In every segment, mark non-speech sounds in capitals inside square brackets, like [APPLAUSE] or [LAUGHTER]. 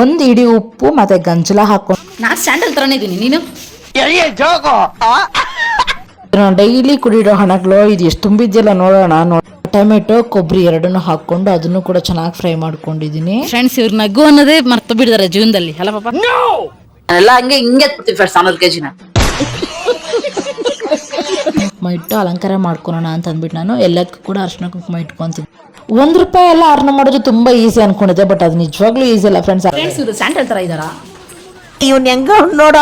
ಒಂದು ಇಡಿ ಉಪ್ಪು ಮತ್ತೆ ಗಂಜಲ ಹಾಕೊಂಡು. ನಾನ್ ಸ್ಯಾಂಡಲ್ ತರನೇ ಇದೀನಿ ನೀನು? ಡೈಲಿ ಕುಡಿಯೋ ಹಣಗಳು ಇದು ಎಷ್ಟು ತುಂಬಿದ್ಯಲ್ಲ ನೋಡೋಣ ನೋಡಿ ಟೊಮೆಟೊ ಕೊಬ್ಬರಿ ಎರಡನ್ನು ಹಾಕೊಂಡು ಅದನ್ನು ಕೂಡ ಚೆನ್ನಾಗಿ ಫ್ರೈ ಮಾಡ್ಕೊಂಡಿದ್ದೀನಿ ಫ್ರೆಂಡ್ಸ್ ಇವ್ರ ನಗು ಅನ್ನೋದೇ ಮರ್ತು ಬಿಡಿದಾರೆ ಜೀವನದಲ್ಲಿ. ಅಲ್ಲ ಪಾಪ? ಎಲ್ಲ ಹಂಗೆ ಹಿಂಗೆ ಫ್ರೆಂಡ್ಸ್ ಇಟ್ಟು ಅಲಂಕಾರ ಮಾಡ್ಕೊಳೋಣ ಅಂತ ಅಂದ್ಬಿಟ್ಟು ನಾನು ಎಲ್ಲದಕ್ಕೂ ಕೂಡ ಅರ್ಶಿನ ಕುಂಕುಮ ಇಟ್ಕೊಂತೀನಿ. ಒಂದು ರೂಪಾಯಿ ಎಲ್ಲ ಅರ್ನ್ ಮಾಡೋದು ತುಂಬಾ ಈಸಿ ಅನ್ಕೊಂಡಿದ್ದೆ ಬಟ್ ಅದು ನಿಜವಾಗ್ಲೂ ಈಸಿ ಅಲ್ಲ ಫ್ರೆಂಡ್ಸ್ ಫ್ರೆಂಡ್ಸ್ ಇವರು ಸ್ಯಾಂಡಲ್ ತರ ನೋಡ.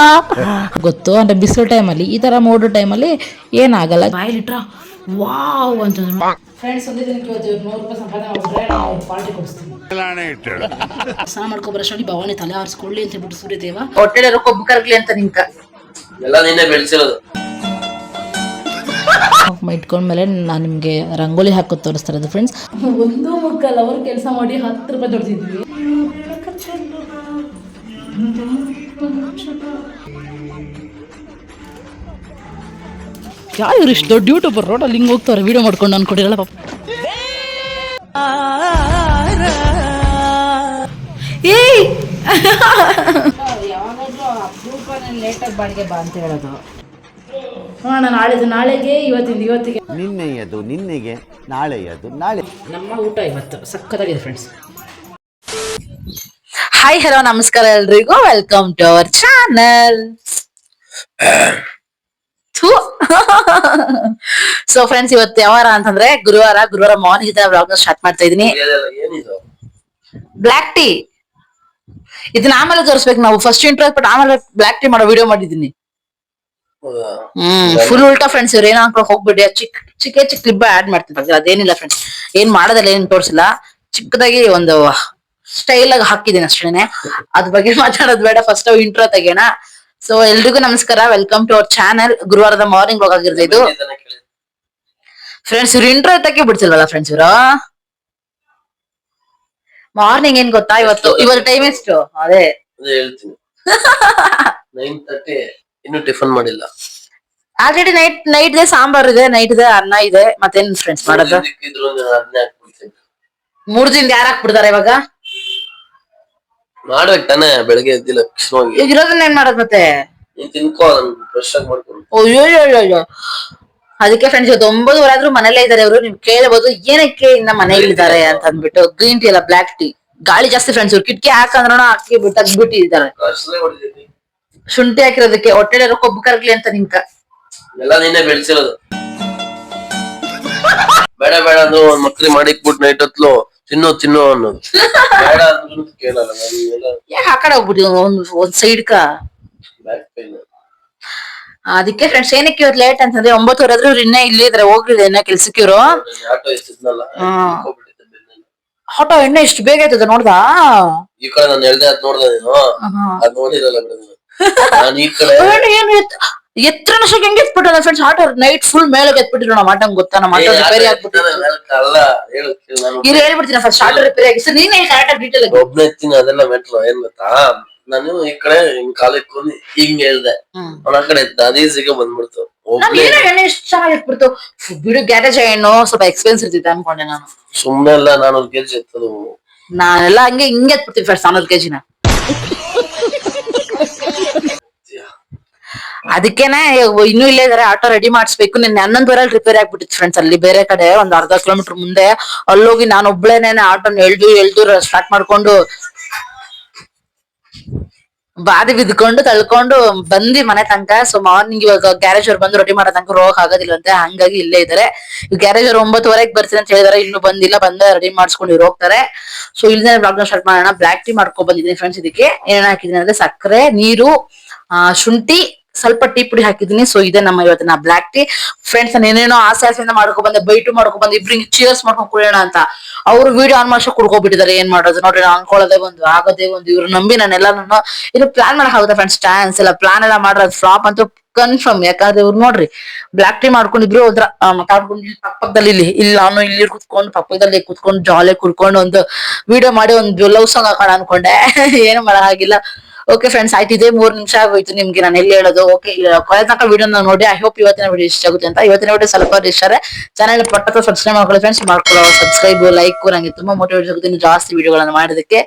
ಗೊತ್ತು ಅಂದ್ರೆ ಬಿಸಿಲು ಟೈಮಲ್ಲಿ ಈ ತರ ಮೋಡು ಟೈಮಲ್ಲಿ ಏನಾಗಲ್ಲ. ಬಾಯ್ಲಿಟ್ರ ವಾವ್ ಅಂತಂದ್ರು. ಫ್ರೆಂಡ್ಸ್ ಒಂದೇ ದಿನಕ್ಕೆ ಇವತ್ತು ನೂರು ರೂಪಾಯಿ ಸಂಪಾದನೆ ಮಾಡಿದ್ರೆ ಪಾರ್ಟಿ ಕೊಡಿಸ್ತೀನಿ ಸ್ನಾನ ಮಾಡ್ಕೊಬರಷ್ಟರಲ್ಲಿ ಭವಾನಿ ತಲೆ ಆರಿಸ್ಕೊಳ್ಳಿ ಅಂತ ಹೇಳ್ಬಿಟ್ಟು ಸೂರ್ಯದೇವ. ಹೊಟ್ಟೆ ಕೊಬ್ಬು ಕರ್ಗ್ಲಿ ಅಂತ ನಿಂಕ. ಎಲ್ಲ ನಿನ್ನೆ ಬೆಳೆಸಿರೋದು. ಇಟ್ಕೊಂಡ್ಮೇಲೆ ನಾನು ನಿಮಗೆ ರಂಗೋಲಿ ಹಾಕೋ ತೋರಿಸ್ತಾರೆ ಅದು ಫ್ರೆಂಡ್ಸ್ ಒಂದು ಮುಕ್ಕಲ್ ಅವ್ರು ಕೆಲಸ ಮಾಡಿ ಹತ್ತು ರೂಪಾಯಿ ದುಡ್ದಿದ್ವಿ ಯಾರು ಇವ್ರು ಇಷ್ಟು ದೊಡ್ಡ ಯೂಟ್ಯೂಬರ್ ರೋಡಲ್ಲಿ ಹಿಂಗೆ ಹೋಗ್ತಾರೆ ವಿಡಿಯೋ ಮಾಡ್ಕೊಂಡು ಅನ್ಕೊಂಡಿರಲ್ಲ ಪಾಪ. ಏಯ್ ಲೇಟಾಗಿ ಬಾಡಿಗೆ ಬಾ ಅಂತ ಹೇಳೋದು. ನೋಡೋಣ ನಾಳೆ ನಾಳೆಗೆ ಇವತ್ತಿಂದ ಇವತ್ತಿಗೆ. ನಿನ್ನೆಯದು ನಿನ್ನೆಗೆ ನಾಳೆಯದು ನಾಳೆ. ನಮ್ಮ ಊಟ ಇವತ್ತು. ಸಕ್ಕತ್ತಾಗಿದೆ ಫ್ರೆಂಡ್ಸ್ ಹಾಯ್ ಹಲೋ ನಮಸ್ಕಾರ ಎಲ್ರಿಗೂ. Welcome to our channel so friends ಇವತ್ತು ಯಾವಾರ ಅಂತಂದ್ರೆ ಗುರುವಾರ ಗುರುವಾರ ಮಾರ್ನಿಂಗ್ ವ್ಲಾಗ್ ಸ್ಟಾರ್ಟ್ ಮಾಡ್ತಾ ಇದೀನಿ ಬ್ಲಾಕ್ ಟೀ ಇದನ್ನ ಆಮೇಲೆ ತೋರಿಸ್ಬೇಕು ನಾವು. ಫಸ್ಟ್ ಇಂಟ್ರೆಸ್ಟ್ ಬಟ್ ಆಮೇಲೆ ಬ್ಲಾಕ್ ಟೀ ಮಾಡೋ ವಿಡಿಯೋ ಮಾಡಿದೀನಿ? ಹ್ಮ್ ಫುಲ್ ಉಲ್ಟಾ ಫ್ರೆಂಡ್ಸ್ ಇವ್ರು ಏನೋ ಹೋಗ್ಬಿಡಿ ಚಿಕ್ ಚಿಕ್ಕ ಚಿಕ್ಕ ಚಿಕ್ಕ ಕ್ಲಿಪ್ ಆಡ್ ಮಾಡ್ತಿದ್ರು ಅದೇನಿಲ್ಲ ಫ್ರೆಂಡ್ಸ್ ಏನ್ ಮಾಡೋದಲ್ಲ ಏನ್ ತೋರಿಸಿಲ್ಲ. ಚಿಕ್ಕದಾಗಿ ಒಂದು ಸ್ಟೈಲ್ ಆಗಿ ಹಾಕಿದ್ದೀನಿ ಅಷ್ಟೇನೆ. ಅದ್ರ ಬಗ್ಗೆ ಮಾತಾಡೋದು ಬೇಡ. First intro ತೆಗೆಯೋಣ. ಸೊ ಎಲ್ರಿಗೂ ನಮಸ್ಕಾರ. ವೆಲ್ಕಮ್ ಟು ಅವರ್ ಚಾನೆಲ್ ಗುರುವಾರದ ಮಾರ್ನಿಂಗ್ ಬ್ಲಾಗ್ ಆಗಿರುತ್ತೆ ಇದು. ಫ್ರೆಂಡ್ಸ್ ಇವ್ರು ಇಂಟ್ರೋ ಎತ್ತಕ್ಕೆ ಬಿಡ್ತಿಲ್ವಲ್ಲ ಫ್ರೆಂಡ್ಸ್ ಇವರು? ಮಾರ್ನಿಂಗ್ ಏನ್ ಗೊತ್ತಾ ಇವತ್ತು? ಇವತ್ತು ಟೈಮ್ ಎಷ್ಟು? ಅದೇ. ಅದೇ ಹೇಳ್ತೀನಿ. [LAUGHS] ಇನ್ನು ಟಿಫನ್ ಮಾಡಿಲ್ಲ. ಆಲ್ರೆಡಿ ನೈಟ್ ನೈಟ್ ಇದೆ ಸಾಂಬಾರ್ ಇದೆ ನೈಟ್ ಇದೆ ಅನ್ನ ಇದೆ ಮತ್ತೇನ್ ಫ್ರೆಂಡ್ಸ್ ಮಾಡೋದು? ಇದ್ರು ಅದನ್ನೇ ಹಾಕ್ಬಿಡ್ತೀನಿ. ಮೂರ್ ದಿನದ ಯಾರು ಹಾಕ್ಬಿಡ್ತಾರೆ ಇವಾಗ? ಮಾಡ್ಬೇಕು ತಾನೇ ಬೆಳಗ್ಗೆ ಎದ್ದಿಲ್ಲ ಈಗ ಇರೋದನ್ನ ಏನ್ ಮಾಡೋದು ಮತ್ತೆ? ನೀನ್ ತಿನ್ಕೋ ಫ್ರೆಶ್ ಆಗಿ ಮಾಡ್ಕೊಂಡು ಅಯ್ಯೋ ಅದಕ್ಕೆ ಫ್ರೆಂಡ್ಸ್ ಇವತ್ತು ಒಂಬತ್ತುವರೆ ಆದ್ರೂ ಮನೇಲೇ ಇದಾರೆ ಅವರು ನೀವು ಕೇಳಬಹುದು ಏನಕ್ಕೆ ಇನ್ನ ಮನೆಯಲ್ಲಿದ್ದಾರೆ ಅಂತ ಅಂದ್ಬಿಟ್ಟು ಗ್ರೀನ್ ಟೀ ಅಲ್ಲ ಬ್ಲಾಕ್ ಟೀ ಗಾಳಿ ಜಾಸ್ತಿ ಫ್ರೆಂಡ್ಸ್ ಇವ್ರು ಕಿಟಕಿ ಹಾಕಂದ್ರೂ ಹಾಕಿ ಬಿಟ್ಟು ಹೊಡಿತೀನಿ. ಶುಂಠಿ ಹಾಕಿರೋದಕ್ಕೆ ಹೊಟ್ಟೆ ಕೊಬ್ಬು ಕರಗ್ಲಿ ಅಂತ ನಿಮ್ಕ ಎಲ್ಲ ನಿನ್ನೆ ಬೆಳೆಸಿರೋದು. ಬೇಡ ಬೇಡ ಅಂದ್ರು ಒಂದ್ ಮಕ್ಳಿ ಮಾಡಿಕ್ಬಿಟ್ಟು ನೈಟ್ ಹೊತ್ಲು ತಿನ್ನೋ ತಿನ್ನೋ ಅನ್ನೋದು. ಬೇಡ ಅಂದ್ರು ಕೇಳಲ್ಲ ನಾನು ಇವೆಲ್ಲ ಯಾಕೆ ಆ ಕಡೆ ಹೋಗ್ಬಿಟ್ಟು ಒಂದ್ ಒಂದ್ ಸೈಡ್ ಕಾ. ಅದಕ್ಕೆ ಫ್ರೆಂಡ್ಸ್ ಏನಕ್ಕೆ ಇವತ್ತು ಲೇಟ್ ಅಂತಂದ್ರೆ ಒಂಬತ್ತುವರೆ ಆದ್ರೂ ಇವ್ರು ಇನ್ನೇ ಇಲ್ಲೇ ಇದ್ರೆ ಹೋಗ್ಲಿಲ್ಲ ಇನ್ನ ಕೆಲ್ಸಕ್ಕೆ ಇವ್ರು. Auto hmm. ಬೆನ್ನಲ್ಲಿ. ಆಟೋ ಎಣ್ಣೆ ಇಷ್ಟು ಬೇಗ ಆಯ್ತದ ನೋಡ್ದಾ? ಈ ಕಡೆ ನಾನು ಹೇಳ್ದೆ ಅದ್ ನೋಡ್ದೆ ನೀನು. ಅದ್ ನೋಡಿರಲ್ಲ ಬಿಡು ನೀನು. ನಾನು ಈ ಕಡೆ ಏನು ಏನು ಎತ್- ಎತ್ತರ ನಶಕ್ಕೆ ಹೆಂಗ್ ಎತ್ಬಿಟ್ಟ ಫ್ರೆಂಡ್ಸ್ ಆಟೋ ನೈಟ್ ಫುಲ್ ಮೇಲೆ ಎತ್ಬಿಟ್ಟಿದ್ರು ನಮ್ಮ ಆಟೋ ಗೊತ್ತಾ ನಮ್ಮ ಆಟೋ ರಿಪೇರಿ ಆಗ್ಬಿಟ್ಟಿತ್ತು ಅಲ್ಲ ಹೇಳು ಕೇಳು, ನಾನು ಇಲ್ಲಿ ಹೇಳ್ಬಿಡ್ತೀನಿ ಫಸ್ಟ್ ಆಟೋ ರಿಪೇರಿ ಆಗಿ ಸರ್ ನೀನೇ ಕರೆಕ್ಟ್ ಆಗಿ ಡೀಟೇಲ್ ಒಬ್ನೇ ಎತ್ತೀನಿ ಅದೆಲ್ಲ ಮೆಟ್ರೋ ಏನ್ ಗೊತ್ತಾ ನಾನು ಈ ಕಡೆ ಹಿಂಗ್ ಕಾಲಿಗೆ ಕೂನಿ ಹಿಂಗ್ ಹೇಳ್ದೆ ಹ್ಮ್. ಅವ್ನ ಆ ಕಡೆ ಎತ್ತ ಅದ್ ಈಸಿಗೆ ಬಂದ್ಬಿಡ್ತು ನಾನು ಒಬ್ನೇ ಏನೋ ಎಣ್ಣೆ ಇಷ್ಟು ಚೆನ್ನಾಗಿ ಎತ್ಬಿಡ್ತು ಬಿಡು ಗ್ಯಾರೇಜ್ ಹೆಣ್ಣು ಸ್ವಲ್ಪ ಎಕ್ಸ್ಪೆನ್ಸ್ ಇರ್ತಿತ್ತು ಅನ್ಕೊಂಡೆ ನಾನು ಸುಮ್ನೆ ಎಲ್ಲ ನಾನೊಂದ್ ಕೆಜಿ ಎತ್ತದು ನಾನೆಲ್ಲ ಹಂಗೆ ಹಿಂಗೆ ಎತ್ಬಿಡ್ತೀವಿ ಫಸ್ಟ್ ಹನ್ನೊಂದು ಕೆಜಿನ ಅದಕ್ಕೇನೆ, ಇನ್ನೂ ಇಲ್ಲೇ ಇದಾರೆ, ಆಟೋ ರೆಡಿ ಮಾಡಿಸ್ಬೇಕು. ನಿನ್ನೆ ಹನ್ನೊಂದುವರೆ ರಿಪೇರಿ ಆಗ್ಬಿಟ್ಟಿತ್ತು ಫ್ರೆಂಡ್ಸ್ ಅಲ್ಲಿ. ಬೇರೆ ಕಡೆ ಒಂದ್ ಅರ್ಧ ಕಿಲೋಮೀಟರ್ ಮುಂದೆ ಅಲ್ಲೋಗಿ ನಾನು ಒಬ್ಳೇನೇನೆ ಆಟೋನ ಎಳ್ದು ಎಳ್ದು ಸ್ಟಾರ್ಟ್ ಮಾಡ್ಕೊಂಡು ಬಾದಿ ಬಿದ್ಕೊಂಡು ತಳ್ಕೊಂಡು ಬಂದಿ ಮನೆ ತನಕ. ಸೊ ಮಾರ್ನಿಂಗ್ ಇವಾಗ ಗ್ಯಾರೇಜ್ ಅವ್ರು ಬಂದು ರೆಡಿ ಮಾಡೋ ತನಕ ರೋಗ ಆಗೋದಿಲ್ಲ ಅಂತ ಹಂಗಾಗಿ ಇಲ್ಲೇ ಇದಾರೆ. ಗ್ಯಾರೇಜ್ ಅವ್ರು ಒಂಬತ್ತುವರೆಗೆ ಬರ್ತೀನಿ ಅಂತ ಹೇಳಿದಾರೆ. ಇನ್ನು ಬಂದಿಲ್ಲ, ಬಂದ ರೆಡಿ ಮಾಡಿಸ್ಕೊಂಡು ಇವ್ರು ಹೋಗ್ತಾರೆ. ಸೊ ಇಲ್ಲಿಂದ ಬ್ಲಾಗ್ನ ಸ್ಟಾರ್ಟ್ ಮಾಡೋಣ. ಬ್ಲಾಕ್ ಟೀ ಮಾಡ್ಕೊಂಡ್ ಬಂದಿದ್ದೀನಿ ಫ್ರೆಂಡ್ಸ್ ಇದಕ್ಕೆ. ಏನೇನು ಹಾಕಿದೀನಿ ಅಂದ್ರೆ ಸಕ್ಕರೆ, ನೀರು ಶುಂಠಿ ಸ್ವಲ್ಪ ಟೀ ಪುಡಿ ಹಾಕಿದೀನಿ ಸೊ ಇದೆ ನಮ್ಮ ಇವತ್ತಿನ ಬ್ಲಾಕ್ ಟೀ ಫ್ರೆಂಡ್ಸ್ ನಾನು ಏನೇನೋ ಆಸೆ ಆಸೆಯಿಂದ ಮಾಡ್ಕೊ ಬಂದೆ ಬೈಟು ಮಾಡ್ಕೊ ಬಂದೆ, ಇಬ್ರಿಗೆ ಚೇರ್ಸ್ ಮಾಡ್ಕೊಂಡು ಕುಡಿಯೋಣ ಅಂತ. ಅವ್ರು ವಿಡಿಯೋ ಆನ್ ಮಾಡ್ಸೋ ಕುಡ್ಕೊಬಿಟ್ಟಿದ್ದಾರೆ, ಏನ್ ಮಾಡೋದು? ನೋಡ್ರಿ, ನಾನು ಅನ್ಕೊಳ್ಳೋದೇ ಒಂದು, ಆಗೋದೇ ಒಂದು, ಇವ್ರು ನಂಬಿ ನಾನೆಲ್ಲ ನಾನು ಇದು ಪ್ಲಾನ್ ಮಾಡಕ್ ಫ್ರೆಂಡ್ಸ್ ಚಾನ್ಸ್ ಎಲ್ಲ ಪ್ಲಾನ್ ಎಲ್ಲ ಮಾಡೋದು ಫ್ಲಾಪ್ ಅಂತೂ ಕನ್ಫರ್ಮ್ ಯಾಕಂದ್ರೆ ಇವ್ರು ನೋಡ್ರಿ ಬ್ಲಾಕ್ ಟೀ ಮಾಡ್ಕೊಂಡಿದ್ರು ಹೋದ್ರ ಮಾತಾಡ್ಕೊಂಡು ಪಕ್ಕದಲ್ಲಿ ಇಲ್ಲಿ ಇಲ್ಲಿ ನಾನು ಇಲ್ಲಿ ಕುತ್ಕೊಂಡು ಪಕ್ಕದಲ್ಲಿ ಕುತ್ಕೊಂಡು ಜಾಲಿ ಕುಡ್ಕೊಂಡು ಒಂದು ವಿಡಿಯೋ ಮಾಡಿ ಒಂದು ಲವ್ ಸಾಂಗ್ ಹಾಕೋಣ ಅನ್ಕೊಂಡೆ. [LAUGHS] ಏನು ಮಾಡಕ್ಕಾಗಿಲ್ಲ. ಓಕೆ ಫ್ರೆಂಡ್ಸ್ ಆಯ್ತು, ಇದೇ ಮೂರ್ ನಿಮಿಷ ಆಗೋಯ್ತು ನಿಮ್ಗೆ. ನಾನು ಎಲ್ಲಿ ಹೇಳೋದು? ಓಕೆ ಕೊನೆ ತನಕ ವಿಡಿಯೋ ನೋಡಿ ಐ ಹೋಪ್ ಇವತ್ತಿನ ವಿಡಿಯೋ ಇಷ್ಟ ಆಗುತ್ತೆ ಅಂತ. ಇವತ್ತಿನ ವಿಡಿಯೋ ಸ್ವಲ್ಪ ಇಷ್ಟಾರೆ ಚಾನಲ್ ಪಟ್ಟದ ಸಬ್ಸ್ಕ್ರೈಬ್ ಮಾಡ್ಕೊಳ್ಳಿ ಫ್ರೆಂಡ್ಸ್ ಮಾಡ್ಕೊಳ್ಳೋ ಸಬ್ಸ್ಕ್ರೈಬ್ ಲೈಕ್ ನಂಗೆ ತುಂಬಾ ಮೋಟಿವೇಟ್ ಆಗುತ್ತೆ ಜಾಸ್ತಿ ವಿಡಿಯೋಗಳನ್ನ ಮಾಡೋದಕ್ಕೆ.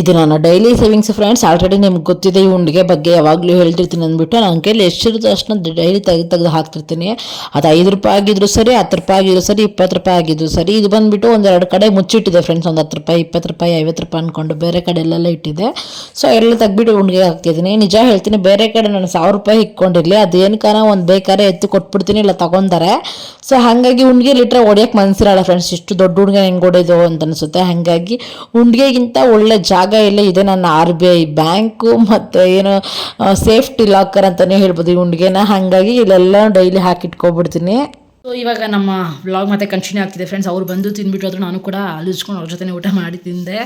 ಇದು ನನ್ನ ಡೈಲಿ ಸೇವಿಂಗ್ಸ್ ಫ್ರೆಂಡ್ಸ್ ಆಲ್ರೆಡಿ ನಿಮ್ಗೆ ಗೊತ್ತಿದೆ ಈ ಉಂಡಿಗೆ ಬಗ್ಗೆ. ಯಾವಾಗಲೂ ಹೇಳ್ತಿರ್ತೀನಿ ಅಂದ್ಬಿಟ್ಟು ನನ್ನ ಕೈಲಿ ಎಷ್ಟಿರುತ್ತೆ ಅಷ್ಟನ್ನ ಡೈಲಿ ತೆಗೆದು ತೆಗೆದು ಹಾಕ್ತಿರ್ತೀನಿ. ಅದು ಐದು ರೂಪಾಯಿ ಆಗಿದ್ರು ಸರಿ, ಹತ್ತು ರೂಪಾಯಿ ಆಗಿದ್ರು ಸರಿ, ಇಪ್ಪತ್ತು ರೂಪಾಯಿ ಆಗಿದ್ರು ಸರಿ. ಇದು ಬಂದ್ಬಿಟ್ಟು ಒಂದೆರಡು ಕಡೆ ಮುಚ್ಚಿಟ್ಟಿದೆ ಫ್ರೆಂಡ್ಸ್ ಒಂದು ಹತ್ತು ರೂಪಾಯಿ, ಇಪ್ಪತ್ತು ರೂಪಾಯಿ, ಐವತ್ತು ರೂಪಾಯಿ ಅಂದ್ಕೊಂಡು ಬೇರೆ ಕಡೆ ಎಲ್ಲೆಲ್ಲ ಇಟ್ಟಿದೆ. ಸೊ ಎಲ್ಲ ತೆಗ್ಬಿಟ್ಟು ಉಂಡಿಗೆ ಹಾಕ್ತಿದ್ದೀನಿ. ನಿಜ ಹೇಳ್ತೀನಿ, ಬೇರೆ ಕಡೆ ನಾನು ಸಾವಿರ ರೂಪಾಯಿ ಇಕ್ಕೊಂಡಿರಲಿ ಅದೇನಕ್ಕಾರ ಒಂದು ಬೇಕಾದ್ರೆ ಎತ್ತು ಕೊಟ್ಬಿಡ್ತೀನಿ, ಇಲ್ಲ ತಗೊಂತಾರೆ ಸೊ ಹಾಗಾಗಿ ಉಂಡಿಗೆ ಲಿಟ್ರೆ ಹೊಡಿಯೋಕೆ ಮನಸ್ಸಿರಲ್ಲ ಫ್ರೆಂಡ್ಸ್ ಇಷ್ಟು ದೊಡ್ಡ ಉಂಡಿಗೆ ಹೆಂಗೆ ಹೊಡೆಯೋದು ಅಂತ ಅನಿಸುತ್ತೆ. ಹಾಗಾಗಿ ಉಂಡಿಗೆಗಿಂತ ಒಳ್ಳೆ ಜಾಗ ಎಲ್ಲ ಇದೆ ನನ್ನ ಆರ್ ಬಿ ಐ ಬ್ಯಾಂಕು ಮತ್ತು ಏನು ಸೇಫ್ಟಿ ಲಾಕರ್ ಅಂತಲೇ ಹೇಳ್ಬೋದು ಈ ಉಂಡಿಗೆನ ಹಾಗಾಗಿ ಇಲ್ಲೆಲ್ಲ ಡೈಲಿ ಹಾಕಿಟ್ಕೊಬಿಡ್ತೀನಿ. ಸೊ ಇವಾಗ ನಮ್ಮ ವ್ಲಾಗ್ ಮತ್ತೆ ಕಂಟಿನ್ಯೂ ಆಗ್ತಿದೆ ಫ್ರೆಂಡ್ಸ್ ಅವ್ರು ಬಂದು ತಿಂದ್ಬಿಟ್ಟು ಆದರೂ ನಾನು ಕೂಡ ಅಲಿಸ್ಕೊಂಡು ಅವ್ರ ಜೊತೆ ಊಟ ಮಾಡಿ ತಿಂದೆ.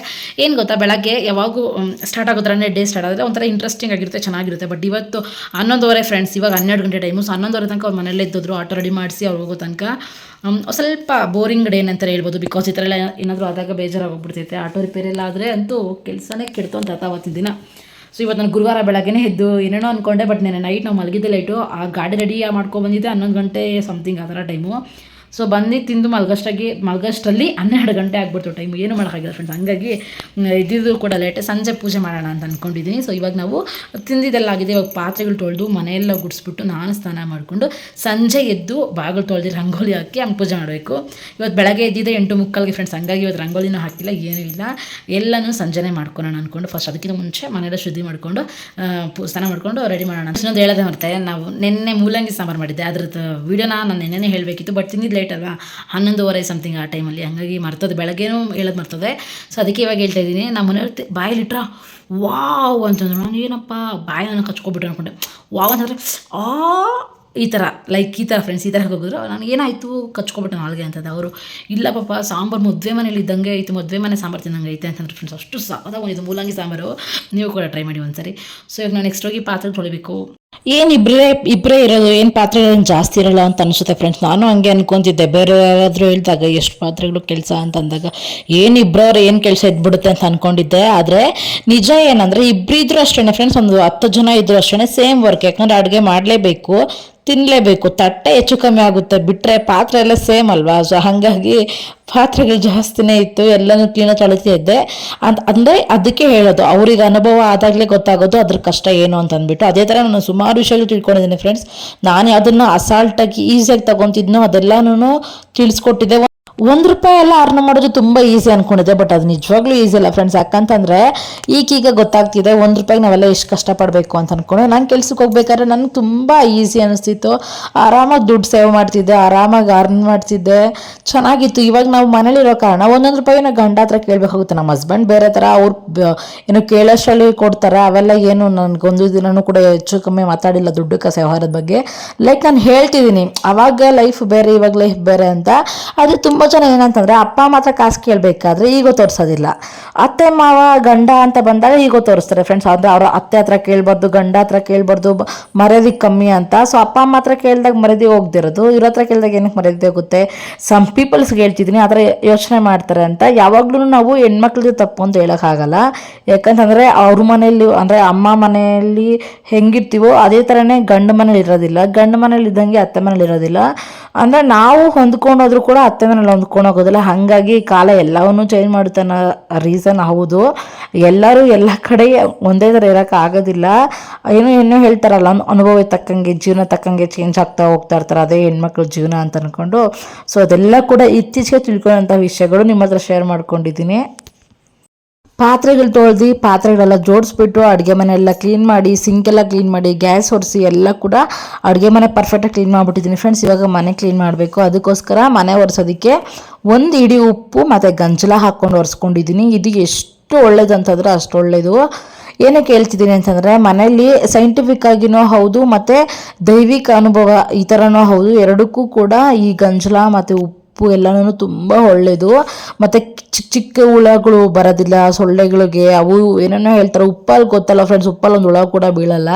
ಏನು ಗೊತ್ತಾ, ಬೆಳಗ್ಗೆ ಯಾವಾಗೂ ಸ್ಟಾರ್ಟ್ ಆಗೋ ಥರನೇ ಡೇ ಸ್ಟಾರ್ಟ್ ಆದರೆ ಒಂಥರ ಇಂಟ್ರೆಸ್ಟಿಂಗ್ ಆಗಿರುತ್ತೆ, ಚೆನ್ನಾಗಿರುತ್ತೆ. ಬಟ್ ಇವತ್ತು ಹನ್ನೊಂದುವರೆ ಫ್ರೆಂಡ್ಸ್ ಇವಾಗ ಹನ್ನೆರಡು ಗಂಟೆ ಟೈಮು ಸೊ ಹನ್ನೊಂದುವರೆ ತನಕ ಅವ್ರು ಮನೇಲಿ ಇದ್ದಿದ್ರು, ಆಟೋ ರೆಡಿ ಮಾಡಿಸಿ ಅವ್ರು ಹೋಗೋ ತನಕ. ಸ್ವಲ್ಪ ಬೋರಿಂಗ್ ಡೇ ಅಂತ ಹೇಳ್ಬೋದು ಬಿಕಾಸ್ ಈ ಥರ ಎಲ್ಲ ಏನಾದರೂ ಆದಾಗ ಬೇಜಾರಾಗೋಗ್ಬಿಡ್ತೈತೆ ಆಟೋ ರಿಪೇರಿ ಎಲ್ಲ ಆದರೆ ಅಂತೂ ಕೆಲಸನೇ ಕೆಡ್ತು ಅಂತ ಅವತ್ತಿನ ದಿನ. ಸೊ ಇವತ್ತು ನಾನು ಗುರುವಾರ ಬೆಳಗ್ಗೆನೇ ಎದ್ದು ಏನೇನೋ ಅಂದ್ಕೊಂಡೆ ಬಟ್ ನೆನೆ ನೈಟ್ ನಾವು ಮಲಗಿದ್ದೆ ಲೈಟು ಆ ಗಾಡಿ ರೆಡಿ ಮಾಡ್ಕೊಂಡು ಬಂದಿದ್ದೆ, ಹನ್ನೊಂದು ಗಂಟೆ ಸಮಥಿಂಗ್ ಆ ಥರ ಟೈಮು ಸೊ ಬಂದು ತಿಂದು ಮಲ್ಗಷ್ಟಾಗಿ ಮಲ್ಗಷ್ಟಲ್ಲಿ ಹನ್ನೆರಡು ಗಂಟೆ ಆಗ್ಬಿಡ್ತು ಟೈಮ್ ಏನು ಮಾಡೋಕ್ಕಾಗಿಲ್ಲ ಫ್ರೆಂಡ್ಸ್ ಹಂಗಾಗಿ ಇದ್ದಿದ್ದು ಕೂಡ ಲೇಟೆ ಸಂಜೆ ಪೂಜೆ ಮಾಡೋಣ ಅಂತ ಅಂದ್ಕೊಂಡಿದ್ದೀನಿ ಸೊ ಇವಾಗ ನಾವು ತಿಂದಿದ್ದೆಲ್ಲ ಆಗಿದೆ ಇವಾಗ ಪಾತ್ರೆಗಳು ತೊಳೆದು ಮನೆಯೆಲ್ಲ ಗುಡಿಸ್ಬಿಟ್ಟು ನಾನು ಸ್ನಾನ ಮಾಡಿಕೊಂಡು ಸಂಜೆ ಎದ್ದು ಬಾಗಿಲು ತೊಳೆದು ರಂಗೋಲಿ ಹಾಕಿ ಹಂಗೆ ಪೂಜೆ ಮಾಡಬೇಕು. ಇವತ್ತು ಬೆಳಗ್ಗೆ ಎದ್ದಿದ್ದೆ ಎಂಟು ಮುಕ್ಕಾಲ್ಗೆ ಫ್ರೆಂಡ್ಸ್ ಹಂಗಾಗಿ ಇವತ್ತು ರಂಗೋಲಿನೂ ಹಾಕಿಲ್ಲ, ಏನೂ ಇಲ್ಲ. ಎಲ್ಲನೂ ಸಂಜೆನೇ ಮಾಡ್ಕೊಳ್ಳೋಣ ಅಂದ್ಕೊಂಡು ಫಸ್ಟ್ ಅದಕ್ಕಿಂತ ಮುಂಚೆ ಮನೆಯೆಲ್ಲ ಶುದ್ಧಿ ಮಾಡಿಕೊಂಡು ಸ್ನಾನ ಮಾಡಿಕೊಂಡು ರೆಡಿ ಮಾಡೋಣ ಇನ್ನೊಂದು ಹೇಳೋದೇ ಮತ್ತೆ ನಾವು ನಿನ್ನೆ ಮೂಲಂಗಿ ಸಾಂಬಾರು ಮಾಡಿದ್ದೆ. ಅದ್ರದ್ದು ವೀಡಿಯೋನ ನಾನು ನಿನ್ನೆ ಹೇಳಬೇಕಿತ್ತು ಬಟ್ ತಿಂದಿದ್ದು ಲೇಟ್ ಅಲ್ವಾ? ಹನ್ನೊಂದುವರೆ ಸಮಥಿಂಗ್ ಆ ಟೈಮಲ್ಲಿ ಹಂಗಾಗಿ ಮರ್ತದೆ, ಬೆಳಗ್ಗೆನೂ ಹೇಳೋದು ಮರ್ತದೆ. ಸೊ ಅದಕ್ಕೆ ಇವಾಗ ಹೇಳ್ತಾ ಇದ್ದೀನಿ, ನಮ್ಮ ಮನೆಯವ್ರ ಬಾಯಲ್ಲಿಟ್ರ ವಾವ್ ಅಂತಂದ್ರು. ನಾನು ಏನಪ್ಪ ಬಾಯಿ ನಾನು ಕಚ್ಕೊಬಿಟ್ಟು ಅನ್ಕೊಂಡೆ. ವಾವ್ ಅಂತಂದರೆ, ಆ, ಈ ಥರ ಲೈಕ್ ಈ ಥರ ಫ್ರೆಂಡ್ಸ್ ಈ ಥರ ಹೋಗಿದ್ರು. ನನಗೆ ಏನಾಯಿತು? ಕಚ್ಕೊಬಿಟ್ಟು ನಾಲ್ಗೆ ಅಂತದ್ದು ಅವರು. ಇಲ್ಲ ಪಾಪ, ಸಾಂಬಾರು ಮದುವೆ ಮನೇಲಿ ಇದ್ದಂಗೆ ಐತೆ ಮದುವೆ ಮನೆ ಸಾಂಬಾರು ತಿನ್ನಂಗೆ ಐತೆ ಅಂತಂದ್ರೆ ಫ್ರೆಂಡ್ಸ್ ಅಷ್ಟು ಸಾಕಾಗ ಒಂದು ಮೂಲಂಗಿ ಸಾಂಬಾರು. ನೀವು ಕೂಡ ಟ್ರೈ ಮಾಡಿ ಒಂದ್ಸರಿ. ಸೊ ಇವಾಗ ನಾನು ನೆಕ್ಸ್ಟ್ ಹೋಗಿ ಪಾತ್ರೆ ತೊಳಿಬೇಕು. ಏನು ಇಬ್ಬರೇ ಇಬ್ಬರೇ ಇರೋದು? ಏನು ಪಾತ್ರೆಗಳೇನು ಜಾಸ್ತಿ ಇರಲ್ಲ ಅಂತ ಅನಿಸುತ್ತೆ ಫ್ರೆಂಡ್ಸ್ ನಾನು ಹಂಗೆ ಅನ್ಕೊಂತಿದ್ದೆ. ಬೇರೆ ಯಾರಾದರೂ ಹೇಳಿದಾಗ ಎಷ್ಟು ಪಾತ್ರೆಗಳು ಕೆಲಸ ಅಂತ ಅಂದಾಗ, ಏನು ಇಬ್ಬರವ್ರು ಏನು ಕೆಲಸ ಇದ್ಬಿಡುತ್ತೆ ಅಂತ ಅನ್ಕೊಂಡಿದ್ದೆ. ಆದರೆ ನಿಜ ಏನಂದರೆ ಇಬ್ಬರಿದ್ರು ಅಷ್ಟೇ ಫ್ರೆಂಡ್ಸ್ ಒಂದು ಹತ್ತು ಜನ ಇದ್ರು ಅಷ್ಟೇ ಸೇಮ್ ವರ್ಕ್ ಯಾಕಂದ್ರೆ ಅಡುಗೆ ಮಾಡಲೇಬೇಕು ತಿನ್ನಲೇಬೇಕು ತಟ್ಟೆ ಹೆಚ್ಚು ಕಮ್ಮಿ ಆಗುತ್ತೆ. ಬಿಟ್ಟರೆ ಪಾತ್ರೆ ಎಲ್ಲ ಸೇಮ್ ಅಲ್ವಾ? ಸೊ ಹಾಗಾಗಿ ಪಾತ್ರೆಗಳು ಜಾಸ್ತಿನೇ ಇತ್ತು, ಎಲ್ಲನೂ ಕ್ಲೀನಾಗಿ ತೊಳಿತಾ ಇದ್ದೆ. ಅಂತ ಅಂದರೆ ಅದಕ್ಕೆ ಹೇಳೋದು, ಅವ್ರಿಗೆ ಅನುಭವ ಆದಾಗಲೇ ಗೊತ್ತಾಗೋದು ಅದ್ರ ಕಷ್ಟ ಏನು ಅಂತ ಅಂದ್ಬಿಟ್ಟು. ಅದೇ ಥರ ನಾನು ಸುಮಾರು ವಿಷಯಗಳು ತಿಳ್ಕೊಂಡಿದ್ದೀನಿ ಫ್ರೆಂಡ್ಸ್ ನಾನು ಅದನ್ನು ಅಸಾಲ್ಟಾಗಿ ಈಸಿಯಾಗಿ ತೊಗೊತಿದ್ನೋ ಅದೆಲ್ಲನೂ ತಿಳಿಸ್ಕೊಟ್ಟಿದ್ದೆ. ಒಂದು ರೂಪಾಯಿ ಎಲ್ಲ ಅರ್ನ್ ಮಾಡೋದು ತುಂಬ ಈಸಿ ಅನ್ಕೊಂಡಿದ್ದೆ ಬಟ್ ಅದು ನಿಜವಾಗ್ಲೂ ಈಸಿ ಅಲ್ಲ ಫ್ರೆಂಡ್ಸ್ ಯಾಕಂತಂದರೆ ಈಗೀಗ ಗೊತ್ತಾಗ್ತಿದೆ ಒಂದು ರೂಪಾಯಿಗೆ ನಾವೆಲ್ಲ ಎಷ್ಟು ಕಷ್ಟಪಡಬೇಕು ಅಂತ ಅನ್ಕೊಂಡು. ನಾನು ಕೆಲ್ಸಕ್ಕೆ ಹೋಗ್ಬೇಕಾದ್ರೆ ನನಗೆ ತುಂಬ ಈಸಿ ಅನಿಸ್ತಿತ್ತು. ಆರಾಮಾಗಿ ದುಡ್ಡು ಸೇವ್ ಮಾಡ್ತಿದ್ದೆ, ಆರಾಮಾಗಿ ಅರ್ನ್ ಮಾಡ್ತಿದ್ದೆ. ಚೆನ್ನಾಗಿತ್ತು. ಇವಾಗ ನಾವು ಮನೇಲಿರೋ ಕಾರಣ ಒಂದೊಂದು ರೂಪಾಯಿನ ಗಂಡ ಹತ್ರ ಕೇಳಬೇಕಾಗುತ್ತೆ. ನಮ್ಮ ಹಸ್ಬೆಂಡ್ ಬೇರೆ ಥರ ಅವ್ರು ಏನು ಕೇಳೋಷ್ಟರಲ್ಲಿ ಕೊಡ್ತಾರೆ, ಅವೆಲ್ಲ ಏನು ನನಗೊಂದು ದಿನನೂ ಕೂಡ ಹೆಚ್ಚು ಕಮ್ಮಿ ಮಾತಾಡಿಲ್ಲ ದುಡ್ಡು ಕಸ ವ್ಯವಹಾರದ ಬಗ್ಗೆ. ಲೈಕ್ ನಾನು ಹೇಳ್ತಿದ್ದೀನಿ ಅವಾಗ ಲೈಫ್ ಬೇರೆ, ಇವಾಗ ಲೈಫ್ ಬೇರೆ ಅಂತ. ಅದು ತುಂಬ ಜನ ಏನಂತಂದ್ರೆ, ಅಪ್ಪ ಮಾತ್ರ ಕಾಸು ಕೇಳಬೇಕಾದ್ರೆ ಈಗ ತೋರಿಸೋದಿಲ್ಲ. ಅತ್ತೆ, ಮಾವ, ಗಂಡ ಅಂತ ಬಂದಾಗ ಈಗ ತೋರಿಸ್ತಾರೆ ಫ್ರೆಂಡ್ಸ್ ಅಂದರೆ ಅವ್ರ ಅತ್ತೆ ಹತ್ರ ಕೇಳ್ಬಾರ್ದು, ಗಂಡ ಹತ್ರ ಕೇಳ್ಬಾರ್ದು, ಮರ್ಯಾದೆ ಕಮ್ಮಿ ಅಂತ. ಸೊ ಅಪ್ಪ ಅಮ್ಮ ಹತ್ರ ಕೇಳಿದಾಗ ಮರ್ಯಾದೆ ಹೋಗ್ದಿರೋದು, ಇವ್ರ ಹತ್ರ ಕೇಳಿದಾಗ ಏನಕ್ಕೆ ಮರ್ಯಾದೆ ಹೋಗುತ್ತೆ? ಸಮ್ ಪೀಪಲ್ಸ್ಗೆ ಹೇಳ್ತಿದ್ದೀನಿ, ಆದರೆ ಯೋಚನೆ ಮಾಡ್ತಾರೆ ಅಂತ. ಯಾವಾಗ್ಲೂ ನಾವು ಹೆಣ್ಮಕ್ಳದ್ದು ತಪ್ಪು ಅಂತ ಹೇಳೋಕ್ಕಾಗಲ್ಲ. ಯಾಕಂತಂದ್ರೆ ಅವ್ರ ಮನೆಯಲ್ಲಿ, ಅಂದರೆ ಅಮ್ಮ ಮನೆಯಲ್ಲಿ ಹೆಂಗಿರ್ತೀವೋ ಅದೇ ಥರನೇ ಗಂಡ ಮನೇಲಿ ಇರೋದಿಲ್ಲ. ಗಂಡ ಮನೇಲಿ ಇದ್ದಂಗೆ ಅತ್ತೆ ಮನೇಲಿ ಇರೋದಿಲ್ಲ. ಅಂದರೆ ನಾವು ಹೊಂದ್ಕೊಂಡೋದ್ರು ಕೂಡ ಅತ್ತೆ ಮನೇಲಿ ಹೊಂದ್ಕೊಂಡು ಹೋಗೋದಿಲ್ಲ. ಹಾಗಾಗಿ ಕಾಲ ಎಲ್ಲವನ್ನೂ ಚೇಂಜ್ ಮಾಡುತ್ತಾನ ರೀಸನ್ ಹೌದು. ಎಲ್ಲರೂ ಎಲ್ಲ ಕಡೆ ಒಂದೇ ಥರ ಇರೋಕ್ಕೆ ಆಗೋದಿಲ್ಲ. ಏನೋ ಏನೋ ಹೇಳ್ತಾರಲ್ಲ, ಅನು- ಅನುಭವ ತಕ್ಕಂಗೆ, ಜೀವನ ತಕ್ಕಂಗೆ ಚೇಂಜ್ ಆಗ್ತಾ ಹೋಗ್ತಾ ಇರ್ತಾರೆ. ಅದೇ ಹೆಣ್ಮಕ್ಳ ಜೀವನ ಅಂತ ಅಂದ್ಕೊಂಡು ಸೊ ಅದೆಲ್ಲ ಕೂಡ ಇತ್ತೀಚೆಗೆ ತಿಳ್ಕೊಳ್ಳೋಂಥ ವಿಷಯಗಳು ನಿಮ್ಮ ಹತ್ರ ಶೇರ್ ಮಾಡ್ಕೊಂಡಿದ್ದೀನಿ. ಪಾತ್ರೆಗಳು ತೊಳೆದು ಪಾತ್ರೆಗಳೆಲ್ಲ ಜೋಡಿಸ್ಬಿಟ್ಟು ಅಡುಗೆ ಮನೆ ಎಲ್ಲ ಕ್ಲೀನ್ ಮಾಡಿ ಸಿಂಕ್ ಎಲ್ಲ ಕ್ಲೀನ್ ಮಾಡಿ ಗ್ಯಾಸ್ ಒರೆಸಿ ಎಲ್ಲ ಕೂಡ ಅಡುಗೆ ಮನೆ ಪರ್ಫೆಕ್ಟಾಗಿ ಕ್ಲೀನ್ ಮಾಡಿಬಿಟ್ಟಿದ್ದೀನಿ ಫ್ರೆಂಡ್ಸ್ ಇವಾಗ ಮನೆ ಕ್ಲೀನ್ ಮಾಡಬೇಕು. ಅದಕ್ಕೋಸ್ಕರ ಮನೆ ಒರೆಸೋದಕ್ಕೆ ಒಂದು ಇಡೀ ಉಪ್ಪು ಮತ್ತು ಗಂಜಲ ಹಾಕ್ಕೊಂಡು ಒರೆಸ್ಕೊಂಡಿದ್ದೀನಿ ಇದು ಎಷ್ಟು ಒಳ್ಳೇದು ಅಂತಂದರೆ ಅಷ್ಟು ಒಳ್ಳೆಯದು ಏನಕ್ಕೆ ಹೇಳ್ತಿದ್ದೀನಿ ಅಂತಂದರೆ ಮನೆಯಲ್ಲಿ ಸೈಂಟಿಫಿಕ್ ಆಗಿನೂ ಹೌದು ಮತ್ತು ದೈವಿಕ ಅನುಭವ ಈ ಥರನೂ ಹೌದು, ಎರಡಕ್ಕೂ ಕೂಡ ಈ ಗಂಜಲ ಮತ್ತು ಉಪ್ಪು ಉಪ್ಪು ಎಲ್ಲನೂ ತುಂಬ ಒಳ್ಳೆಯದು ಮತ್ತು ಚಿಕ್ಕ ಚಿಕ್ಕ ಹುಳಗಳು ಬರೋದಿಲ್ಲ, ಸೊಳ್ಳೆಗಳಿಗೆ ಅವು ಏನೇನೋ ಹೇಳ್ತಾರೆ, ಉಪ್ಪಲ್ಲಿ ಗೊತ್ತಲ್ಲ ಫ್ರೆಂಡ್ಸ್ ಉಪ್ಪಲ್ಲಿ ಒಂದು ಹುಳ ಕೂಡ ಬೀಳಲ್ಲ.